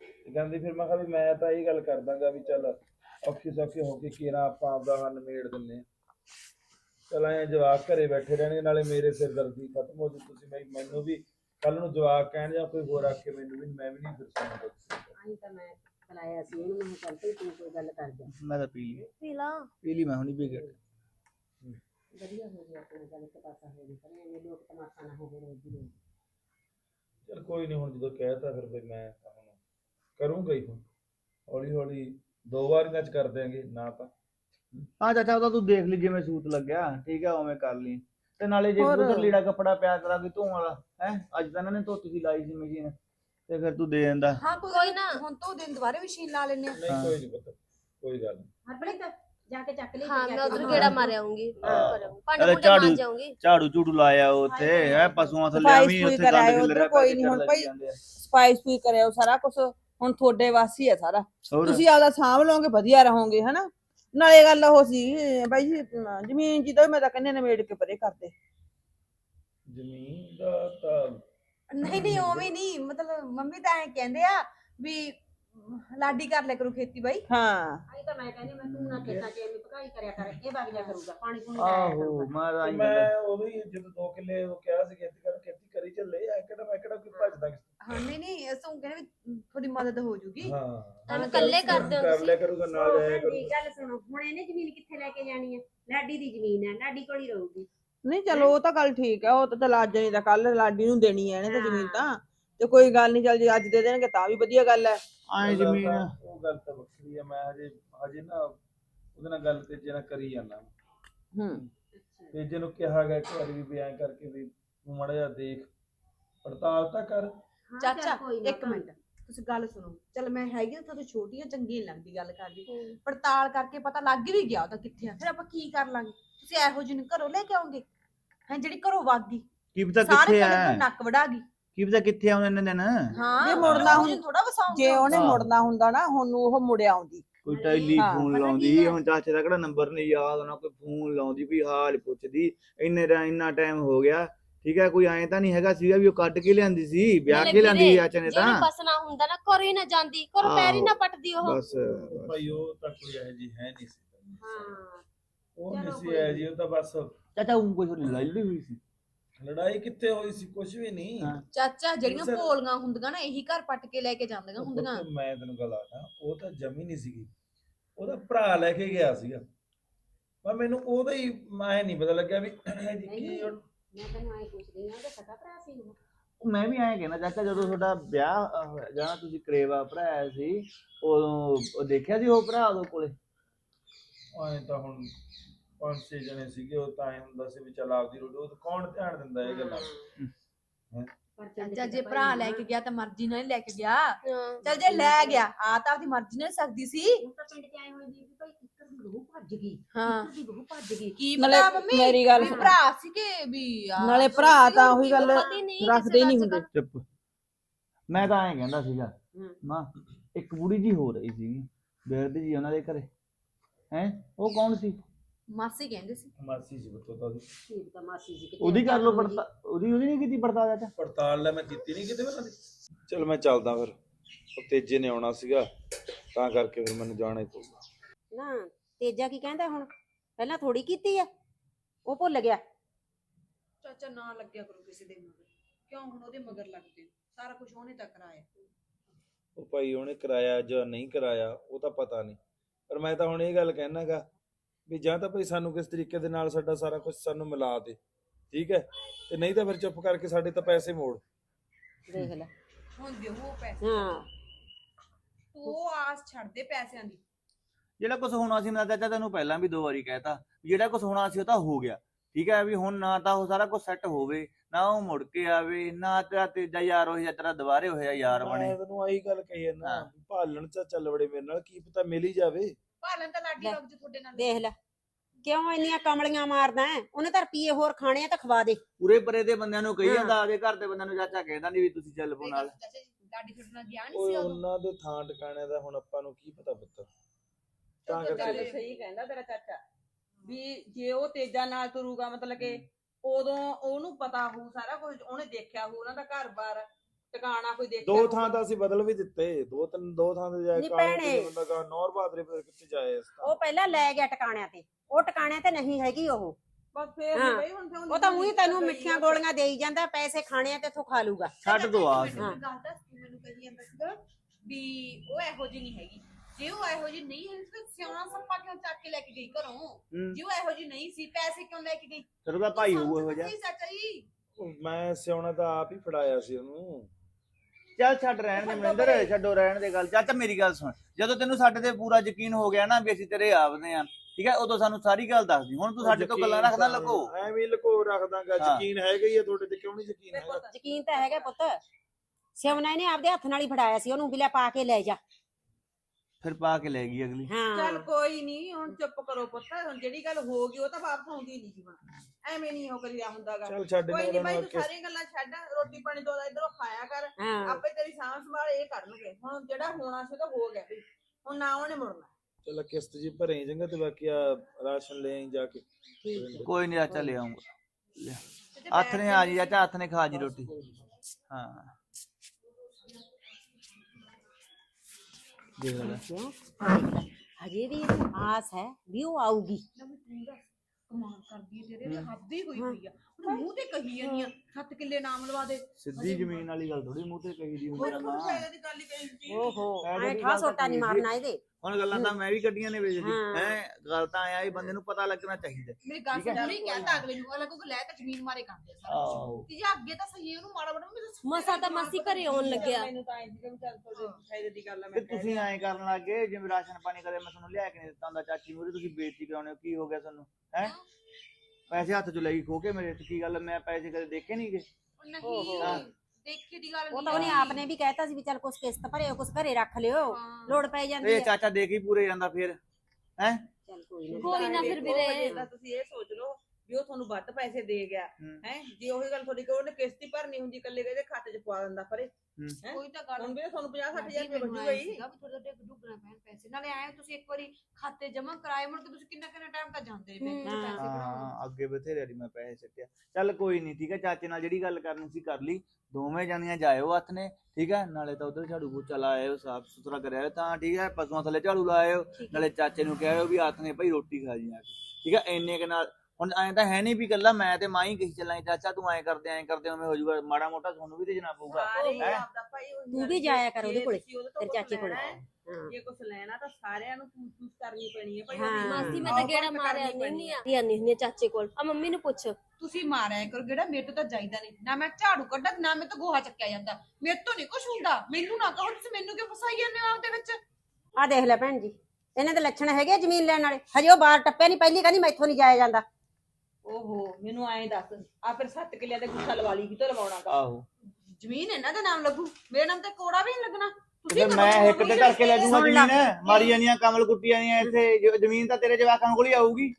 ਤੇ ਕਹਿੰਦੀ ਫਿਰ ਮੈਂ ਕਿਹਾ ਵੀ ਮੈਂ ਤਾਂ ਇਹ ਗੱਲ ਕਰਦਾਗਾ ਵੀ ਚੱਲ ਔਖੀ ਸੌਖੀ ਹੋ ਕੇ ਕੀਰਾ ਆਪਾਂ ਆਪਦਾ ਹੱਲ ਨਿਬੇੜ ਦਿੰਨੇ ਆ ਚਲ ਐ ਜਵਾਕ ਘਰੇ ਬੈਠੇ ਰਹਿਣਗੇ ਨਾਲੇ ਮੇਰੇ ਸਿਰ ਦਰਦੀ ਖਤਮ ਹੋ ਜੂ। ਤੁਸੀਂ ਮੈਂ ਮੈਨੂੰ ਵੀ ਕੱਲ ਨੂੰ ਜਵਾਕ ਕਹਿਣ ਜਾਂ ਕੋਈ ਹੋਰ ਆ ਕੇ ਮੈਨੂੰ ਵੀ ਮੈਂ ਵੀ ਨਹੀਂ ਫਿਰ ਸੁਣਦਾ ਆਈ ਤਾਂ ਮੈਂ ਬੁਲਾਇਆ ਸੀ ਉਹਨੂੰ ਮੈਂ ਕਿਹਾ ਚੱਲ ਤੂੰ ਕੋਈ ਗੱਲ ਕਰ ਜਾ। ਮੈਂ ਤਾਂ ਪੀ ਲਈ। ਪੀ ਲਾ। ਪੀ ਲਈ ਮੈਂ ਹੁਣੀ ਪੀ ਕੇ ਵਧੀਆ ਹੋ ਗਿਆ ਆਪਣਾ ਗੱਲ ਇੱਕ ਪਾਸਾ ਹੋ ਗਿਆ। ਪਰ ਐਵੇਂ ਲੋਕ ਤਮਾਸ਼ਾ ਨਾ ਹੋਵੇ ਰੋਜ਼ ਦੀ ਰੋਜ਼ ਚਲ ਕੋਈ ਨਹੀਂ ਹੁਣ ਜਦੋਂ ਕਹਿਤਾ ਫਿਰ ਫਿਰ ਮੈਂ ਤਾਂ ਹੁਣ ਕਰੂੰਗਾ ਹੀ ਹੁਣ। ਹੌਲੀ ਹੌਲੀ ਦੋ ਵਾਰੀਆਂ ਚ ਕਰ ਦਿਆਂਗੇ ਨਾ ਤਾਂ ਹਾਂ ਚਾਚਾ ਉਹਦਾ ਤੂੰ ਦੇਖ ਲਈ ਜਿਵੇਂ ਸੂਤ ਲੱਗਿਆ। ਠੀਕ ਹੈ ਉਵੇਂ ਕਰ ਲਈ। ਤੇ ਨਾਲੇ ਜੇ ਹੋਰ? ਉਧਰ ਲੀੜਾ ਕੱਪੜਾ ਪਿਆ ਕਰਾ ਕੇ ਧੋਣ ਵਾਲਾ ਹੈ? ਅੱਜ ਤਾਂ ਇਹਨਾਂ ਨੇ ਧੋਤੀ ਸੀ ਲਾਈ ਸੀ ਮਸ਼ੀਨ। ਤੇ ਫਿਰ ਤੂੰ ਦੇ ਦਿੰਦਾ। ਹਾਂ ਕੋਈ ਨਾ। ਨੀ, ਹੁਣ ਤੋਂ ਦਿਨ ਦੁਬਾਰੇ ਮਸ਼ੀਨ ਲਾ ਲੈਣੇ ਆ। ਨਹੀਂ। ਕੋਈ ਨਹੀਂ ਪਤਾ ਕੋਈ ਗੱਲ ਨਹੀਂ ਹਰਪ੍ਰੀਤ ਜਾ ਕੇ ਚੱਕ ਲਈ ਹਾਂ ਮੈਂ ਉਧਰ। ਗੇੜਾ ਮਾਰ ਆਉਂਗੀ ਭਾਂਡੇ ਭੁੰਡੇ ਝਾੜੂ- ਮਾਰ ਜਾਉਂਗੀ ਝਾੜੂ ਝੂੜੂ ਲਾਇਆ ਉੱਥੇ ਹੈ? ਪਸ਼ੂਆਂ ਥੱਲੇ ਸਫ਼ਾਈ ਵੀ ਸਫੂਈ ਉੱਥੇ ਕਰਾਇਆ ਗੰਦ ਉੱਧਰ, ਗਿੱਲਰਾ ਕੋਈ ਨੀ, ਹੁਣ ਭਾਈ- ਸਫ਼ਾਈ ਸਫੂਈ ਕਰਿਓ ਸਾਰਾ ਕੁਝ ਹੁਣ ਤੁਹਾਡੇ ਵਾਸੀ ਹੈ ਸਾਰਾ। ਹੋਰ? ਤੁਸੀਂ ਆਪਦਾ ਸਾਂਭ ਲਓਗੇ ਵਧੀਆ ਰਹੋਗੇ ਹਨਾ? ਨਾਲੇ ਗੱਲ ਉਹ ਸੀ ਬਾਈ ਜੀ ਅਮ, ਜ਼ਮੀਨ ਜੀ ਤਾਂ ਮੈਂ ਤਾਂ ਕਹਿੰਦੇ ਨਵੇੜ ਕੇ ਪਰੇ ਕਰਦੇ ਜ਼ਮੀਨ ਦਾ ਤਾਂ ਨਹੀਂ ਨਹੀਂ ਉਵੇਂ ਨਹੀਂ। ਮਤਲਬ ਮੰਮੀ ਤਾਂ ਐ ਕਹਿੰਦੇ ਆ ਵੀ ਲਾਡੀ ਕਰ ਲਿਆ ਕਰੂ ਖੇਤੀ ਬਾਈ। ਹਾਂ। ਆਈ ਤਾਂ ਮੈਂ ਕਹਿੰਦੀ ਮੈਂ ਤੂੰ ਨਾ ਖੇਤਾਂ 'ਚ ਐਵੇਂ ਭਕਾਈ ਕਰਿਆ ਕਰ ਇਹ ਵਗ ਜਾ ਕਰੂਗਾ ਪਾਣੀ ਪੂਣੀ ਲਾਇਆ ਆਹੋ ਕਰੂਗਾ। ਮੈਂ ਤਾਂ ਆਈ ਮੈਂ ਉਦੋਂ ਹੀ ਜਦੋਂ ਦੋ ਕਿੱਲੇ ਉਹ ਕਿਹਾ ਸੀ ਖੇਤੀ ਕਰ ਖੇਤੀ ਕਰੀ ਚੱਲੇ ਐ ਕਿਹੜਾ ਮੈਂ ਕਿਹੜਾ ਕੋਈ ਭੱਜਦਾ ਹਾਂ ਨਹੀਂ ਨਹੀਂ ਅਸੋਂ ਕਹਿੰਦੇ ਵੀ ਥੋੜੀ ਮਦਦ ਹੋ ਜੂਗੀ? ਹਾਂ। ਐਵੇਂ ਇਕੱਲੇ ਕਰਦੇ ਹੋ ਕਰ ਤੁਸੀਂ? ਲਿਆ ਕਰੂਗਾ ਨਾਲ ਜਾਇਆ ਕਰੂਗਾ। ਗੱਲ ਸੁਣੋ ਹੁਣ ਇਹਨੇ ਜ਼ਮੀਨ ਕਿੱਥੇ ਲੈ ਕੇ ਜਾਣੀ ਹੈ? ਲਾਡੀ ਦੀ ਜ਼ਮੀਨ ਹੈ ਲਾਡੀ ਕੋਲ ਹੀ ਰਹੂਗੀ। ਨਹੀਂ ਚਲੋ ਉਹ ਤਾਂ ਗੱਲ ਠੀਕ ਹੈ ਉਹ ਤਾਂ ਚੱਲ ਅੱਜ ਨਹੀਂ ਤਾਂ ਕੱਲ ਲਾਡੀ ਨੂੰ ਦੇਣੀ ਹੈ ਇਹਨੇ ਤਾਂ ਜ਼ਮੀਨ। ਤਾਂ। ਤੇ ਕੋਈ ਗੱਲ ਨਹੀਂ ਚੱਲ ਜੇ ਅੱਜ ਦੇ ਦੇਣਗੇ ਤਾਂ ਵੀ ਵਧੀਆ ਗੱਲ ਹੈ। ਆਏ ਜ਼ਮੀਨ। ਤਾਂ- ਉਹ ਗੱਲ ਤਾਂ ਵੱਖਰੀ ਹੈ ਮੈਂ ਹਜੇ ਹਜੇ ਨਾ ਉਹਦੇ ਨਾਲ ਗੱਲ ਤੇ ਜਿਹੜਾ ਕਰੀ ਜਾਂਦਾ। ਹੂੰ। ਤੇ ਜਿਹਨੂੰ ਕਿਹਾ ਗਿਆ ਇੱਕ ਵਾਰੀ ਵੀ ਬਿਆਨ ਕਰਕੇ ਵੀ ਤੂੰ ਮੜਾ ਜਾ ਦੇਖ ਪੜਤਾਲ ਤਾਂ ਕਰ। ਚੱਲ ਚਾਚਾ ਕੋਈ ਨਾ ਇੱਕ ਮਿੰਟ। ਤੁਸੀਂ ਗੱਲ ਸੁਣੋ। ਚਲ ਮੈਂ ਹੈਗੀ ਤਾਂ ਤੁਹਾਨੂੰ ਛੋਟੀ ਆ ਚੰਗੀ ਨੀ ਲੱਗਦੀ ਗੱਲ ਕਰਦੀ ਪੜਤਾਲ ਕਰਕੇ ਪਤਾ ਲੱਗ ਵੀ ਗਿਆ ਉਹ ਤਾਂ ਕਿੱਥੇ ਆ। ਫਿਰ ਆਪਾਂ ਕੀ ਕਰ ਲਾਂਗੇ? ਤੁਸੀਂ ਇਹੋ ਜਿਹੀ ਨੂੰ ਘਰੋਂ ਲੈ ਕੇ ਆਉਂਗੇ? ਹੈ ਜਿਹੜੀ ਘਰੋਂ ਵਗ। ਕੀ ਪਤਾ ਸਾਰੇ ਕਿੱਥੇ ਆ। ਤੋਂ ਨੱਕ ਵੜਾ ਗਈ ਕੀ ਪਤਾ ਕਿੱਥੇ ਆਉਂਦੇ ਨੇ ਦਿਨ? ਹਾਂ ਜੇ ਮੁੜਨਾ ਹੁਣ- ਥੋੜਾ ਵਸਾਉਂਗੇ ਜੇ ਉਹਨੇ ਹਾਂ। ਮੁੜਨਾ ਹੁੰਦਾ ਨਾ ਹੁਣ ਉਹ ਮੁੜ ਆਉਂਦੀ। ਕੋਈ ਹਾਂ, ਟੈਲੀਫੋਨ ਪਤਾ ਕੀ ਲਾਉਂਦੀ ਹੈ? ਹੁਣ ਚਾਚੇ ਦਾ ਕਿਹੜਾ ਨੰਬਰ ਨਹੀਂ ਯਾਦ ਹੋਣਾ ਕੋਈ ਫੋਨ ਲਾਉਂਦੀ ਵੀ ਹਾਲ ਪੁੱਛਦੀ। ਇੰਨੇ ਦਾ ਇੰਨਾ ਟਾਈਮ ਹੋ ਗਿਆ। ਠੀਕ ਹੈ ਕੋਈ ਐਂ ਤਾਂ ਨਹੀਂ ਹੈਗਾ ਸੀਗਾ ਵੀ ਉਹ ਕੱਢ ਕੇ ਲਿਆਂਦੀ ਸੀ ਵਿਆਹ ਨਾਲੇ ਕੇ ਲਿਆਂਦੀ ਵੀਰੇ, ਚਾਚੇ ਨੇ ਜਿਹਨੂੰ ਤਾਂ। ਫਸਣਾ ਹੁੰਦਾ ਨਾ ਘਰੋਂ ਹੀ ਨਾ ਜਾਂਦੀ ਘਰੋਂ ਪੈਰ ਹੀ ਨਾ ਪਟਦੀ ਉਹ। ਬਸ ਉਹ ਭਾਈ ਉਹ ਤਾਂ ਕੋਈ ਇਹੋ ਜੀ ਹੈ ਨਹੀਂ ਸੀ। ਹਾਂ। ਉਹ ਨਹੀਂ ਸੀ ਇਹ ਜੀ ਉਹ ਤਾਂ ਬਸ ਚਾਚਾ ਉਹ ਕੋਈ ਲੜਾਈ ਲੜੀ ਹੋਈ ਸੀ? ਲੜਾਈ ਕਿੱਥੇ ਹੋਈ ਸੀ ਕੁਝ ਵੀ ਨਹੀਂ। ਹਾਂ। ਚਾਚਾ ਜਿਹੜੀਆਂ ਸਰ- ਭੋਲੀਆਂ ਹੁੰਦੀਆਂ ਨਾ ਇਹੀ ਘਰ ਪੱਟ ਕੇ ਲੈ ਕੇ ਜਾਂਦੀਆਂ ਉਹ ਹੁੰਦੀਆਂ ਮੈਂ ਤੈਨੂੰ ਗੱਲ ਆਦਾ ਉਹ ਤਾਂ ਜਮੀ ਨਹੀਂ ਸੀਗੀ। ਉਹਦਾ ਭਰਾ ਲੈ ਕੇ ਗਿਆ ਸੀਗਾ। ਪਰ ਮੈਨੂੰ ਉਹਦਾ ਹੀ ਮੈਂ ਨਹੀਂ ਪਤਾ ਲੱਗਿਆ ਵੀ ਇਹ ਜੀ ਕੀ। ਉਹ- ਮੈਂ ਤੈਨੂੰ ਆਏ ਪੁੱਛਦੀ ਆ ਉਹਦਾ ਸਗਾ ਭਰਾ ਸੀ ਉਹ? ਉਹ ਮੈਂ ਵੀ ਐਂ ਕਹਿਣਾ ਚਾਚਾ ਜਦੋਂ ਤੁਹਾਡਾ ਵਿਆਹ ਅਹ, ਹੋਇਆ ਜਾਂ ਤੁਸੀਂ ਕਰੇਵਾ ਭਰਾਇਆ ਸੀ ਉਦੋਂ ਉਹ ਦੇਖਿਆ ਸੀ ਉਹ ਭਰਾ ਉਹਦੇ ਕੋਲੇ? ਐਂ ਤਾਂ ਹੁਣ ਪੰਜ ਛੇ ਜਣੇ ਸੀਗੇ ਉਹ ਤਾਂ ਐਂ ਹੁੰਦਾ ਸੀ ਵੀ ਚੱਲ ਆਪਦੀ ਰੋਟੀ ਉਹ ਤਾਂ ਕੌਣ ਧਿਆਨ ਦਿੰਦਾ ਇਹ ਗੱਲਾਂ? ਪਰ ਚੱਲ ਚਾਚਾ ਜੇ ਭਰਾ ਲੈ ਕੇ ਗਿਆ ਤਾਂ ਮਰਜ਼ੀ ਨਾਲ ਹੀ ਲੈ ਕੇ ਗਿਆ। ਹਾਂ। ਚਲ ਜੇ ਲੈ ਗਿਆ ਆ ਤਾਂ ਆਪਦੀ ਮਰਜ਼ੀ ਨਾਲ ਹੀ ਸਕਦੀ ਸੀ। ਤਾਂ ਪਿੰਡ ਚ ਆਏ ਹੋਏ ਜੀ ਵੀ ਭਾਈ ਭੱਜ ਗਈ ਹਾਂ। ਦੀ ਬਹੂ ਭੱਜ ਗਈ। ਕੀ ਨਾਲੇ ਪਤਾ ਮੰਮੀ ਮੇਰੀ ਗੱਲ ਵੀ ਸੁਣ। ਭਰਾ ਸੀਗੇ ਵੀ ਨਾਲੇ ਭਰਾ ਤਾਂ ਉਹੀ ਗੱਲ ਰੱਖਦੇ ਹੀ ਨਹੀਂ ਹੁੰਦੇ। ਚੁੱਪ। ਮੈਂ ਤਾਂ ਐਂ ਕਹਿੰਦਾ ਸੀਗਾ ਹੂੰ। ਮਾਂ ਇੱਕ ਬੁੜੀ ਜੀ ਹੋ ਰਹੀ ਸੀਗੀ ਬੇਰਦੀ ਜੀ ਉਹਨਾਂ ਦੇ ਘਰੇ। ਹੈ? ਉਹ ਕੌਣ ਸੀ? ਮਾਸੀ ਕਹਿੰਦੇ ਸੀ। ਮਾਸੀ ਸੀ ਬਤੋ ਤਾਂ ਉਹਦੀ। ਠੀਕ ਤਾਂ ਮਾਸੀ ਜੀ ਕਿਤੇ ਉਹਦੀ ਕਰ ਲੋ। ਪੜਤਾ ਉਹਦੀ ਉਹਦੀ ਨਹੀਂ ਕੀਤੀ ਪੜਤਾ ਚਾਚਾ ਪੜਤਾਲ ਲੈ ਮੈਂ ਕੀਤੀ ਨਹੀਂ ਕਿਤੇ ਉਹਨਾਂ ਦੀ ਚਲ ਮੈਂ ਚੱਲਦਾ ਫਿਰ। ਉਹ ਤੇਜੇ ਨੇ ਆਉਣਾ ਸੀਗਾ ਤਾਂ ਕਰਕੇ ਫਿਰ ਮੈਨੂੰ ਜਾਣਾ ਹੀ ਪਊਗਾ। ਨਾ ਤੇਜਾ ਕੀ ਕਹਿੰਦਾ ਹੁਣ? ਪਹਿਲਾਂ ਥੋੜੀ ਕੀਤੀ ਆ ਉਹ ਭੁੱਲ ਗਿਆ। ਚਾਚਾ ਨਾ ਲੱਗਿਆ ਕਰੋ ਕਿਸੇ ਦੇ ਮਗਰ। ਕਿਉਂ ਹੁਣ ਉਹਦੇ ਮਗਰ ਲੱਗਦੇ ਹੋ? ਸਾਰਾ ਕੁਝ ਉਹਨੇ ਤਾਂ ਕਰਾਇਆ। ਉਹ ਭਾਈ ਉਹਨੇ ਕਰਾਇਆ ਜਾਂ ਨਹੀਂ ਕਰਾਇਆ ਉਹ ਤਾਂ ਪਤਾ ਨਹੀਂ। ਪਰ ਮੈਂ ਤਾਂ ਹੁਣ ਇਹ ਗੱਲ ਕਹਿਣਾਗਾ ਵੀ ਜਾਂ ਤਾਂ ਭਾਈ ਸਾਨੂੰ ਕਿਸ ਤਰੀਕੇ ਦੇ ਨਾਲ ਸਾਡਾ ਸਾਰਾ ਕੁਝ ਸਾਨੂੰ ਮਿਲਾ ਦੇ ਠੀਕ ਹੈ? ਤੇ ਨਹੀਂ ਤਾਂ ਫਿਰ ਚੁੱਪ ਕਰਕੇ ਸਾਡੇ ਤਾਂ ਪੈਸੇ ਮੋੜ। ਦੇਖ ਲੈ। ਹੁਣ ਦਿਓ ਉਹ ਪੈਸੇ। ਹਾਂ। ਤੂੰ ਉਹ ਆਸ ਛੱਡ ਦੇ ਪੈਸਿਆਂ ਦੀ। ਜਿਹੜਾ ਕੁਝ ਹੋਣਾ ਸੀ ਮੈਂ ਚਾਚਾ ਤੈਨੂੰ ਪਹਿਲਾਂ ਵੀ ਦੋ ਵਾਰੀ ਕਹਿਤਾ ਜਿਹੜਾ ਕੁਝ ਹੋਣਾ ਸੀ ਉਹ ਤਾਂ ਹੋ ਗਿਆ। ਠੀਕ ਹੈ ਵੀ ਹੁਣ ਨਾ ਤਾਂ ਉਹ ਸਾਰਾ ਕੁਝ ਸੈੱਟ ਹੋਵੇ ਨਾ ਉਹ ਮੁੜ ਕੇ ਆਵੇ ਨਾ ਤੇਰਾ ਤੇਜਾ ਯਾਰ ਉਹ ਜਾਂ ਤੇਰਾ ਦੁਬਾਰੇ ਹੋਇਆ ਯਾਰ ਬਣੇ। ਮੈਂ ਤੈਨੂੰ ਆਹੀ ਗੱਲ ਕਹੀ ਹੈ ਨਾ ਹਾਂ। ਭਾਲਣ ਚ ਚੱਲ ਵੜੇ ਮੇਰੇ ਨਾਲ ਕੀ ਪਤਾ ਮਿਲ ਹੀ ਜਾਵੇ। ਭਾਲਣ ਤਾਂ ਲਾਡੀ ਲੈ। ਲੱਗ ਜੂ ਤੁਹਾਡੇ ਨਾਲ। ਦੇਖ ਲੈ ਕਿਉਂ ਇੰਨੀਆਂ ਕਮਲੀਆਂ ਮਾਰਦਾ ਹੈ? ਉਹਨੇ ਤਾਂ ਰੁਪਈਏ ਹੋਰ ਖਾਣੇ ਆ ਤਾਂ ਖਵਾ ਦੇ। ਪੂਰੇ ਪਰੇ ਦੇ ਬੰਦਿਆਂ ਨੂੰ ਕਹੀ ਹਾਂ। ਜਾਂਦਾ ਆਦੇ ਘਰ ਦੇ ਬੰਦਿਆਂ ਨੂੰ ਚਾਚਾ ਕਹਿੰਦਾ ਨਹੀਂ ਵੀ ਤੁਸੀਂ ਚੱਲ ਪੋ ਨਾਲ ਚਾਚਾ ਜੀ ਲਾਡੀ ਤੁਹਾਡੇ ਨਾਲ ਗਿਆ ਨਹੀਂ ਓਏ ਸੀ ਉਦੋਂ। ਉਹਨਾਂ ਦੇ ਥਾਂ ਟਿਕਾਣੇ ਦਾ ਹੁਣ ਆਪਾਂ ਨੂੰ ਕੀ ਪਤਾ ਪੁੱਤ। ਤਾਂ ਚੱਲ ਕਰਕੇ ਗੱਲ ਸਹੀ ਕਹਿੰਦਾ ਤੇਰਾ ਚਾਚਾ ਵੀ ਜੇ ਉਹ ਤੇਜਾ ਨਾਲ ਤੁਰੂਗਾ ਮਤਲਬ ਕਿ ਉਦੋਂ ਉਹਨੂੰ ਪਤਾ ਹੋਊ ਸਾਰਾ ਕੁਝ ਉਹਨੇ ਦੇਖਿਆ ਹੋਊ ਉਹਨਾਂ ਦਾ ਘਰ-ਬਾਰ ਟਿਕਾਣਾ ਕੋਈ ਦੇਖਿਆ ਦੋ। ਥਾਂ ਤਾਂ ਅਸੀਂ ਬਦਲ ਵੀ ਦਿੱਤੇ ਦੋ ਤਿੰਨ ਦੋ ਥਾਂ ਤੇ ਜਾਏ ਨੀ ਕਾਲੇ ਭੈਣੇ। ਤੇ ਬੰਦਾ ਕਹਾ ਨੌਰ ਬਹਾਦਰੀ ਫਿਰ ਕਿੱਥੇ ਜਾਏ ਇਸ ਉਹ ਪਹਿਲਾਂ ਲੈ ਗਿਆ ਟਿਕਾਣਿਆਂ ਤੇ ਉਹ ਟਿਕਾਣਿਆਂ ਤੇ ਨਹੀਂ ਹੈਗੀ ਉਹ ਬਸ ਫੇਰ ਹਾਂ। ਬਈ ਹੁਣ ਉਹ ਤਾਂ ਉਹੀ ਤੈਨੂੰ ਮਿੱਠੀਆਂ ਗੋਲੀਆਂ ਦੇਈ ਜਾਂਦਾ ਪੈਸੇ ਖਾਣੇ ਆ ਤੇ ਇਥੋਂ ਖਾ ਲੂਗਾ ਛੱਡ ਦੋ ਆਸ ਮੈਨੂੰ ਗੱਲ ਦੱਸ ਤੂੰ ਮੈਨੂੰ ਕਹੀ ਜਾਂਦਾ ਸੀਗਾ ਵੀ ਉਹ ਇਹੋ ਜਿਹੀ ਨਹੀਂ ਹੈਗੀ ਜੇ ਉਹ ਇਹੋ ਜਿਹੀ ਨਹੀਂ ਹੈ ਤਾਂ ਸਿਆਣਾ ਸੱਪਾ ਕਿਉਂ ਚੱਕ ਕੇ ਲੈ ਕੇ ਗਈ ਘਰੋਂ। ਜੇ ਉਹ ਇਹੋ ਜਿਹੀ ਨਹੀਂ ਸੀ ਪੈਸੇ ਕਿਉਂ ਲੈ ਕੇ ਗਈ? ਤੇਰਾ ਤਾਂ ਭਾਈ ਹੋਊ ਇਹੋ ਜਿਹਾ। ਚਾਚਾ ਜੀ। ਮੈਂ ਸਿਉਣਾ ਤਾਂ ਆਪ ਹੀ ਫੜਾਇਆ ਸੀ ਉਹਨੂੰ। ਚੱਲ ਛੱਡ ਰਹਿਣ ਦੇ ਮਨਿੰਦਰ ਛੱਡੋ ਰਹਿਣ ਦੇ ਗੱਲ। ਚਾਚਾ ਮੇਰੀ ਗੱਲ ਸੁਣ। ਜਦੋਂ ਤੈਨੂੰ ਸਾਡੇ ਤੇ ਪੂਰਾ ਯਕੀਨ ਹੋ ਗਿਆ ਨਾ ਵੀ ਅਸੀਂ ਤੇਰੇ ਆਪਦੇ ਆ ਠੀਕ ਹੈ ਉਦੋਂ ਸਾਨੂੰ ਸਾਰੀ ਗੱਲ ਦੱਸ ਦੀ। ਹੁਣ ਤੂੰ ਸਾਡੇ ਤੋਂ ਗੱਲਾਂ ਰੱਖਦਾ ਲਕੋ। ਐਵੇਂ ਲਕੋ ਰੱਖਦਾਗਾ। ਯਕੀਨ ਹੈਗਾ ਹੀ ਆ ਤੁਹਾਡੇ ਤੇ ਕਿਉਂ ਨਹੀਂ ਯਕੀਨ ਹੈਗਾ? ਯਕੀਨ ਤਾਂ ਹੈਗਾ ਪੁੱਤ। ਸਿਵਨਾ ਨੇ ਆਪਦੇ ਹੱਥ ਨਾਲ ਹੀ ਫੜਾਇਆ ਸੀ ਉਹਨੂੰ ਬਿਲਾ ਪਾ ਕੇ ਲੈ ਜਾ। ਫਿਰ ਪਾ ਕੇ ਲੈ ਗਈ ਅਗਲੀ। ਚੱਲ ਹਾਂ ਕੋਈ ਨਹੀਂ ਹੁਣ ਚੁੱਪ ਕਰੋ ਪੁੱਤ। ਹੁਣ ਜਿਹੜੀ ਗੱਲ ਹੋ ਗਈ ਉਹ ਤਾਂ ਵਾਪਸ ਆਉਂਦੀ ਨਹੀਂ ਜੀ ਹੁਣ। ਐਵੇਂ ਨਹੀਂ ਉਹ ਕਰੀਦਾ ਹੁੰਦਾਗਾ ਚੱਲ ਛੱਡ ਕੋਈ ਨਹੀਂ ਬਾਈ ਨਾਲ ਤੂੰ ਸਾਰੀਆਂ ਗੱਲਾਂ ਛੱਡ ਰੋਟੀ ਪਾਣੀ ਦੋ ਇਧਰੋਂ ਖਾਇਆ ਕਰ। ਹਾਂ। ਆਪੇ ਤੇਰੀ ਸਾਂਭ ਸੰਭਾਲ ਇਹ ਕਰਨਗੇ। ਹੁਣ ਜਿਹੜਾ ਹੋਣਾ ਸੀ ਉਹ ਤਾਂ ਹੋ ਗਿਆ। ਵੀ ਹੁਣ ਨਾ ਉਹਨੇ ਮੁੜਨਾ। ਚੱਲ ਕਿਸ਼ਤ ਜੀ ਭਰੇ ਹੀ ਚੰਗਾ ਤੇ ਬਾਕੀ ਆ ਰਾਸ਼ਨ ਲੈ ਆਈ ਜਾ ਕੇ। ਕੋਈ ਨਹੀਂ ਚਾਚਾ ਲੈ ਆਉਂਗਾ ਹੱਥ ਨੇ ਆ ਜੀ ਚਾਚਾ ਹੱਥ ਨੇ ਖਾ ਜੀ ਰੋਟੀ। ਹਾਂ। ਦੇਖ ਲੈ। ਕਿਉਂ ਹਜੇ ਵੀ ਇਹਨੂੰ ਆਸ ਹੈ ਵੀ ਉਹ ਆਊਗੀ। ਕਮਾਲ ਕਰਦੀ ਹੈ ਤੇਰੇ ਤੇ ਹੱਦ ਹੀ ਹੋਈ ਹੋਈ ਆ। ਹੁਣ ਮੂੰਹ ਤੇ ਕਹੀ ਜਾਂਦੀਆਂ ਸੱਤ ਕਿੱਲੇ ਨਾਮ ਲਵਾ ਦੇ। ਸਿੱਧੀ ਜ਼ਮੀਨ ਵਾਲੀ ਗੱਲ ਥੋੜੀ ਮੂੰਹ ਤੇ ਕਹੀ ਦੀ ਹੁੰਦੀ ਆ। ਮਾਂ। ਦੀ ਗੱਲ ਹੀ ਕਹੀ ਸੀ ਓਹੋ ਐ ਦੀ ਠਾ ਗੱਲ ਸੋਟਾ ਨਹੀਂ ਮਾਰਨਾ ਇਹਦੇ। ਹੁਣ ਗੱਲਾਂ ਤਾਂ ਮੈਂ ਵੀ ਕੱਢੀਆਂ ਨੇ ਵੇਚ ਹਾਂ। ਹੈ ਗੱਲ ਤਾਂ ਆਇਆ ਇਹ ਬੰਦੇ ਨੂੰ ਪਤਾ ਲੱਗਣਾ ਚਾਹੀਦਾ। ਮੇਰੀ ਗੱਲ ਠੀਕ ਹੈ। ਸੁਣ ਨਹੀਂ ਕਹਿੰਦਾ ਅਗਲੇ ਨੂੰ ਅਗਲਾ ਕੋਈ ਲੈ ਤਾਂ ਜ਼ਮੀਨ ਮਾਰੇ ਕਰਦੇ ਆ ਸਾਰਾ ਕੁਛ। ਆਹੋ। ਤੇ ਜੇ ਅੱਗੇ ਤਾਂ ਸਹੀ ਉਹਨੂੰ ਮਾੜਾ ਮਾੜਾ ਤਾਂ ਮਸਾ ਤਾਂ ਮਾਸੀ ਘਰੇ ਆਉਣ ਲੱਗਿਆ। ਮੈਨੂੰ ਤਾਂ ਐਂ ਸੀ ਕਿ ਵੀ ਚੱਲ ਤੁਹਾਡੇ ਫਾਇਦੇ ਦੀ ਗੱਲ ਆ ਤੇ ਮੈਂ ਕਹਿ ਤੁਸੀਂ ਐਂ ਕਰਨ ਲੱਗੇ ਜਿਵੇਂ ਰਾਸ਼ਨ ਪਾਣੀ ਕਦੇ ਮੈਂ ਤੁਹਾਨੂੰ ਲਿਆ ਕੇ ਨਹੀਂ ਦਿੱਤਾ ਹੁੰਦਾ ਚਾਚੀ ਮੂਰੇ ਤੁਸੀਂ ਬੇਇੱਜ਼ਤੀ ਕਰਾਉਣੇ ਹੋ ਕੀ ਹੋ ਗਿਆ ਤੁਹਾਨੂੰ? ਹੈ। ਪੈਸੇ ਹੱਥ 'ਚ ਲੈ ਗਈ ਖੋ ਕੇ ਮੇਰੇ ਤੇ ਕੀ ਗੱਲ ਮੈਂ ਪੈਸੇ ਕਦੇ ਦੇਖੇ ਨਹੀਂਗੇ ਉਹ ਨਹੀਂ। ਦੇਖੀ ਦੀ ਗੱਲ ਉਹ ਤਾਂ ਉਹਨੇ ਆਪਨੇ ਵੀ ਕਹਿਤਾ ਸੀ ਵੀ ਚੱਲ ਕੁਛ ਕਿਸ਼ਤ ਭਰਿਓ ਕੁਛ ਘਰੇ ਰੱਖ ਲਿਓ ਹਾਂ। ਲੋੜ ਪੈ ਜਾਂਦੀ ਇਹ ਹੈ ਚਾਚਾ ਦੇ ਕੇ ਹੀ ਪੂਰੇ ਜਾਂਦਾ ਫਿਰ ਹੈ ਚੱਲ ਕੋਈ ਨਾ ਕੋਈ ਨਾ ਫਿਰ ਵੀਰੇ। ਤਾਂ ਤੁਸੀਂ ਇਹ ਸੋਚ ਲਓ ਵੀ ਉਹ ਤੁਹਾਨੂੰ ਵੱਧ ਪੈਸੇ ਦੇ ਗਿਆ ਹੂੰ। ਜੇ ਉਹੀ ਗੱਲ ਤੁਹਾਡੀ ਕਿ ਉਹਨੇ ਕਿਸ਼ਤ ਹੀ ਭਰਨੀ ਹੁੰਦੀ ਇਕੱਲੇ ਇਹਦੇ ਖਾਤੇ 'ਚ ਪਵਾ ਦਿੰਦਾ ਪਰੇ। ਹੈਂ? ਕੋਈ ਤਾਂ ਗੱਲ ਹੁਣ ਵੀ ਤੁਹਾਨੂੰ 50 60000 ਰੁਪਏ ਬਚੂਗਾ ਹੀ ਸੀਗਾ ਵੀ ਥੋੜਾ ਜਿਹਾ ਡੁੱਬਣਾ ਪੈਣ ਪੈਸੇ। ਨਾਲੇ ਆਏ ਤੁਸੀਂ ਇੱਕ ਵਾਰੀ ਖਾਤੇ ਜਮਾ ਕਰਾਏ ਮੁੜ ਕੇ ਤੁਸੀਂ ਕਿੰਨਾ ਕਿੰਨਾ ਟਾਈਮ ਤੱਕ ਜਾਂਦੇ ਰਹੇ ਬੈਂਕ 'ਚ। ਪੈਸੇ ਹਾਂ ਅੱਗੇ ਬਥੇਰੇ ਵਾਰੀ ਮੈਂ ਪੈਸੇ ਸਿੱਟਿਆ। ਚੱਲ ਕੋਈ ਨਹੀਂ ਠੀਕ ਹੈ? ਚਾਚੇ ਨਾਲ ਜਿਹੜੀ ਗੱਲ ਕਰਨੀ ਸੀ ਕਰ ਲਈ। ਦੋਵੇਂ ਜਾਨੀਆਂ ਜਾਇਓ ਹੱਥ ਨੇ ਠੀਕ ਹੈ? ਨਾਲੇ ਤਾਂ ਉਧਰ ਝਾੜੂ ਪੋਚਾ ਲਾਇਓ ਸਾਫ਼ ਸੁਥਰਾ ਕਰਿਆ ਤਾਂ ਠੀਕ ਹੈ? ਪਸ਼ੂਆਂ ਥੱਲੇ ਝਾੜੂ ਲਾਇਓ। ਨਾਲੇ ਚਾਚੇ ਨੂੰ ਕਹਿਓ ਵੀ ਹੱਥ ਨੇ ਭਾਈ ਰੋਟੀ ਖਾ ਜੀ ਆ ਕੇ। ਠੀਕ ਹੈ? ਇੰਨੇ ਕੇ ਨਾਲ ਹੁਣ ਐਂ ਤਾਂ ਹੈ ਨਹੀਂ ਵੀ ਕੱਲਾ ਮੈਂ ਤੇ ਮਾਂ ਹੀ ਕਹੀ ਚੱਲਾਂਗੇ ਚਾਚਾ ਤੂੰ ਐਂ ਕਰਦੇ ਐਂ ਕਰਦੇ ਉਵੇਂ ਹੋ ਜਾਊਗਾ ਮਾੜਾ ਮੋਟਾ ਤੁਹਾਨੂੰ ਵੀ ਤੇ ਜਨਾ ਪਊਗਾ ਹੈਂ? ਤੂੰ ਗੱਲ ਵੀ ਜਾਇਆ ਕਰ ਉਹਦੇ ਕੋਲੇ, ਤੇਰੇ ਚਾਚੇ ਕੋਲੇ। ਜੇ ਕੁਝ ਲੈਣਾ ਤਾਂ ਸਾਰਿਆਂ ਨੂੰ ਪੂਛ ਪੂਛ ਕਰਨੀ ਪੈਣੀ ਹੈ ਭਾਈ ਹਾਂ। ਮਾਸੀ ਮੈਂ ਤਾਂ ਗੇੜਾ ਮਾਰਿਆ ਨਹੀਂ। ਆ। ਨਹੀਂ ਨਹੀਂ ਚਾਚੇ ਕੋਲ। ਆ ਮੰਮੀ ਨੂੰ ਪੁੱਛ। ਤੁਸੀਂ ਮਾਰਿਆ ਕਰੋ ਜਿਹੜਾ ਮੇਰੇ ਤੋਂ ਤਾਂ ਜਾਈਦਾ ਨਹੀਂ। ਨਾ ਮੈਂ ਝਾੜੂ ਕੱਢਾ ਤੇ ਨਾ ਮੇਰੇ ਤੋਂ ਗੋਹਾ ਚੱਕਿਆ ਜਾਂਦਾ। ਮੇਰੇ ਤੋਂ ਨਹੀਂ ਕੁਝ ਹੁੰਦਾ। ਮੈਨੂੰ ਨਾ ਕਹੋ ਤੁਸੀਂ ਮੈਨੂੰ ਕਿਉਂ ਫਸਾਈ ਜਾਂਦੇ ਹੋ ਆਪਦੇ ਵਿੱਚ? ਆ ਦੇਖ ਲੈ ਭੈਣ ਜੀ ਇਹਨਾਂ ਦੇ ਲੱਛਣ ਹੈਗੇ ਆ ਜ਼ਮੀਨ ਲੈਣ ਵਾਲੇ। ਹਜੇ ਉਹ ਬਾਹਰ ਟੱਪਿਆ ਨਹੀਂ ਪਹਿਲੀ ਕਹਿੰਦੀ ਮੈਥੋਂ ਨਹੀਂ ਜਾਇਆ ਜਾਂਦਾ। ਓਹੋ ਮੈਨੂੰ ਐਂ ਦੱਸ ਆ ਫਿਰ 7 ਕਿੱਲਿਆਂ ਤੇ ਗੁੱਸਾ ਲਵਾ ਲਈ ਕਿਤੋਂ ਲਵਾਉਣਾ ਗਾ? ਆਹੋ ਜ਼ਮੀਨ ਇਹਨਾਂ ਦੇ ਨਾਮ ਲੱਗੂ ਮੇਰੇ ਨਾਮ ਤੇ ਕੋੜਾ ਵੀ ਨਹੀਂ ਲੱਗਣਾ ਤੇ ਮੈਂ ਇੱਕ ਤੇ ਕਰਕੇ ਲੈ ਸੁਣ ਲਾ। ਜ਼ਮੀਨ ਮਾਰੀ ਜਾਂਦੀਆਂ ਕਮਲ ਕੁੱਟੀ ਜਾਂਦੀਆਂ ਇੱਥੇ ਜ- ਜ਼ਮੀਨ ਤਾਂ ਤੇਰੇ ਜਵਾਕਾਂ ਕੋਲ ਹੀ ਆਊਗੀ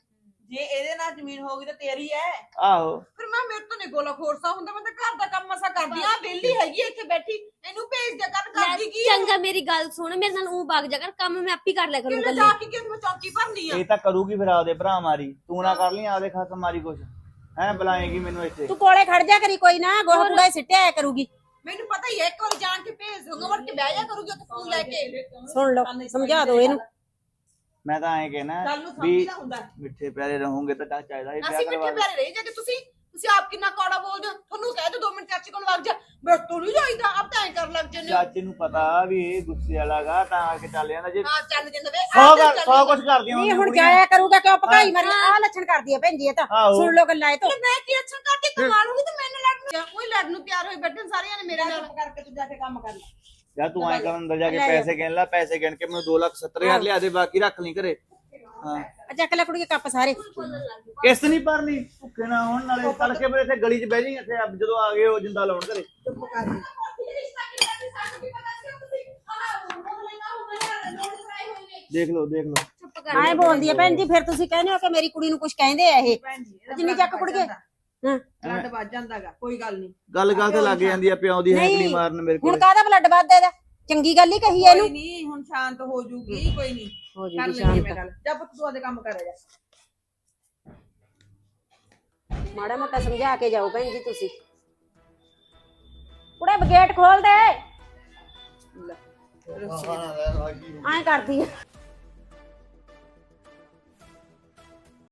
ਜੇ ਇਹਦੇ ਨਾਲ ਜ਼ਮੀਨ ਹੋਊਗੀ ਤਾਂ ਤੇਰੀ ਹੈ ਆਹੋ। ਫਿਰ ਮੈਂ ਮੇਰੇ ਤੋਂ ਨਹੀਂ ਗੋਲਾ ਖੋਰਸਾ ਹੁੰਦਾ ਮੈਂ ਤਾਂ ਘਰ ਦਾ ਕੰਮ ਮਸਾ ਕਰਦੀ ਆ ਵਿਹਲੀ ਹੈਗੀ ਇੱਥੇ ਬੈਠੀ ਇਹਨੂੰ ਭੇਜ ਦੇ ਕਰ ਕਰਦੀ ਕੀ ਆ? ਚੰਗਾ ਮੇਰੀ ਗੱਲ ਸੁਣ ਮੇਰੇ ਨਾਲ ਉਹ ਵਗ ਜਾ ਕਰ ਕੰਮ ਮੈਂ ਆਪੇ ਕਰ ਲਿਆ ਕਰੂੰ ਕਿਉਂ ਕੱਲੀ ਜਾ ਕੇ ਕਿ ਮੈਂ ਚੌਕੀ ਭਰਨੀ ਆ? ਇਹ ਤਾਂ ਕਰੂਗੀ ਫਿਰ ਆਪਦੇ ਭਰਾ ਮਾਰੀ। ਤੂੰ ਨਾ ਕਰ ਲਈ ਆਪਦੇ ਖਸਮ ਮਾਰੀ ਕੁਛ। ਹੈ ਬੁਲਾਏਗੀ ਮੈਨੂੰ ਇੱਥੇ। ਤੂੰ ਕੋਲੇ ਖੜ ਜਾ ਕਰੀ ਕੋਈ ਨਾ ਗੋਹਾ ਕੂੜਾ ਹੀ ਸਿੱਟਿਆ ਆਇਆ ਕਰੂਗੀ। ਮੈਨੂੰ ਪਤਾ ਹੀ ਇੱਕ ਵਾਰ ਜਾਣ ਕੇ ਭੇਜ ਦੂੰਗਾ ਵੜ ਕੇ ਬਹਿ ਜਾ ਕਰੂਗੀ ਉੱਥੇ ਫੋਨ ਲੈ ਕੇ। ਸੁਣ ਲਓ ਸਮਝਾ ਦਿਓ ਇਹਨੂੰ। ਮੈਂ ਤਾਂ ਐਂ ਕਹਿਣਾ ਗੱਲ ਨੂੰ ਵੀ ਸਮਝਦਾ ਹੁੰਦਾ। ਹੈ। ਮਿੱਠੇ ਪਿਆਰੇ ਰਹੋਗੇ ਤਾਂ ਚਾਚਾ ਇਹਦਾ ਹੀ ਵਿਆਹ ਅਸੀਂ ਕਰਵਾ ਮਿੱਠੇ ਦੇ ਪਿਆਰੇ ਰਹੀ ਜੇ ਤੁਸੀਂ ਤੁਸੀਂ ਆਪ ਕਿੰਨਾ ਕੌੜਾ ਬੋਲਦੇ ਹੋ। ਤੁਹਾਨੂੰ ਕਹਿ ਦੋ 2 ਮਿੰਟ ਚਾਚੀ ਕੋਲ ਵਗ ਜਾ। ਮੈਂ ਤੋਂ ਨਹੀਂ ਜਾਈਦਾ ਆਪ ਤਾਂ ਐਂ ਕਰ ਲੱਗ ਜੰਨੇ ਚਾਚੇ ਨੂੰ ਪਤਾ ਵੀ ਇਹ ਗੁੱਸੇ ਵਾਲਾਗਾ ਤਾਂ ਆ ਕੇ ਚੱਲ ਜਾਂਦਾ ਜੇ ਹਾਂ ਚੱਲ ਜਾਂਦਾ ਵੇ ਸੌ ਚੱਲ ਸੌ ਜਾਂਦਾ। ਕੁਛ ਕਰਦੀਆਂ ਨਹੀਂ ਹੁੰਦੀਆਂ ਹੁਣ ਕੁੜੀਆਂ। ਜਾਇਆ ਕਰੂਗਾ ਕਿਉਂ? ਭਕਾਈ ਮਾਰੀ ਆ ਲੱਛਣ ਕਰਦੀ ਹੈ ਭੈਣ ਜੀ ਇਹ ਤਾਂ ਆਹੋ। ਸੁਣ ਲਓ ਗੱਲਾਂ ਇਹ ਤੋਂ। ਤੇ ਮੈਂ ਕੀ ਅੱਛਾ ਕਰਕੇ ਕਮਾ ਲੂੰਗੀ ਤੇ ਮੈਨੂੰ ਲੜਨ ਕੋਈ ਲੜਨ ਨੂੰ ਤਿਆਰ ਹੋਏ ਬੈਠੇ ਸਾਰਿਆਂ ਨੇ ਮੇਰੇ ਨਾਲ? ਕਰਕੇ ਤੂੰ ਜਾ ਕੇ ਕੰਮ ਕਰ ਲੈ। ਜਾਂ ਤੂੰ ਐਂ ਕਰ ਅੰਦਰ ਜਾ ਕੇ ਜਾ। ਪੈਸੇ ਗਿਣ ਲੈ ਪੈਸੇ ਗਿਣ ਕੇ ਮੈਨੂੰ 2 ਲੱਖ 70 ਹਜ਼ਾਰ ਲਿਆ ਦੇ ਬਾਕੀ ਰੱਖ ਲਈ ਘਰੇ। ਹਾਂ। ਆ ਚੱਕ ਲੈ ਕੁੜੀ ਕੱਪ ਸਾਰੇ। ਕਿਸ਼ਤ ਨਹੀਂ ਭਰਨੀ ਭੁੱਖੇ ਨਾ ਹੋਣ ਨਾਲੇ ਤੜਕੇ ਮੇਰੇ ਇੱਥੇ ਗਲੀ 'ਚ ਬਹਿ ਜਾਈਂ ਇੱਥੇ ਜਦੋਂ ਆ ਗਏ ਉਹ ਜਿੰਦਾ ਲਾਉਣ ਘਰੇ। ਚੁੱਪ ਕਰ। ਲੈ ਦੇਖ ਲਓ ਦੇਖ ਲਓ। ਚੁੱਪ ਕਰ। ਐਂ ਬੋਲਦੀ ਹੈ ਭੈਣ ਜੀ ਫਿਰ ਤੁਸੀਂ ਕਹਿੰਦੇ ਹੋ ਕਿ ਮੇਰੀ ਕੁੜੀ ਨੂੰ ਕੁਝ ਕਹਿੰਦੇ ਆ ਇਹ? ਜੀ ਜਿੰਨੀ ਚੱਕ ਕੁੜ ਵੱਜ ਗਏ। ਜਾਂਦਾ। ਹਾਂ ਬਲੱਡ ਵੱਜ ਜਾਂਦਾਗਾ ਕੋਈ ਗੱਲ ਨਹੀਂ ਗੱਲ ਗੱਲ ਤੇ ਲੱਗ ਜਾਂਦੀ ਆ ਪਿਓ ਦੀ ਹੈਂਕਲੀ ਨਹੀਂ, ਮਾਰਨ ਮੇਰੇ ਹੁਣ ਕੋਲ ਕਾਹਦਾ ਬਲੱਡ ਵੱਧਦਾ ਇਹਦਾ ਚੰਗੀ ਗੱਲ ਹੀ ਕਹੀ ਹੈ ਕੋਈ ਇਹਨੂੰ ਨਹੀਂ ਹੁਣ ਸ਼ਾਂਤ ਹੋ ਜੂਗੀ ਕੋਈ ਨਹੀਂ ਹੋ ਕਰ ਜੂਗੀ ਲੈਂਦੀ ਮੈਂ ਸ਼ਾਂਤ ਗੱਲ ਜਾ ਪੁੱਤ ਤੂੰ ਉਹਦੇ ਕੰਮ ਕਰ ਜਾ ਮਾੜਾ ਮੋਟਾ ਸਮਝਾ ਕੇ ਜਾਓ ਭੈਣ ਜੀ ਤੁਸੀਂ ਕੁੜੇ ਗੇਟ ਖੋਲ ਦੇ ਐਂ ਕਰਦੀ ਹੈ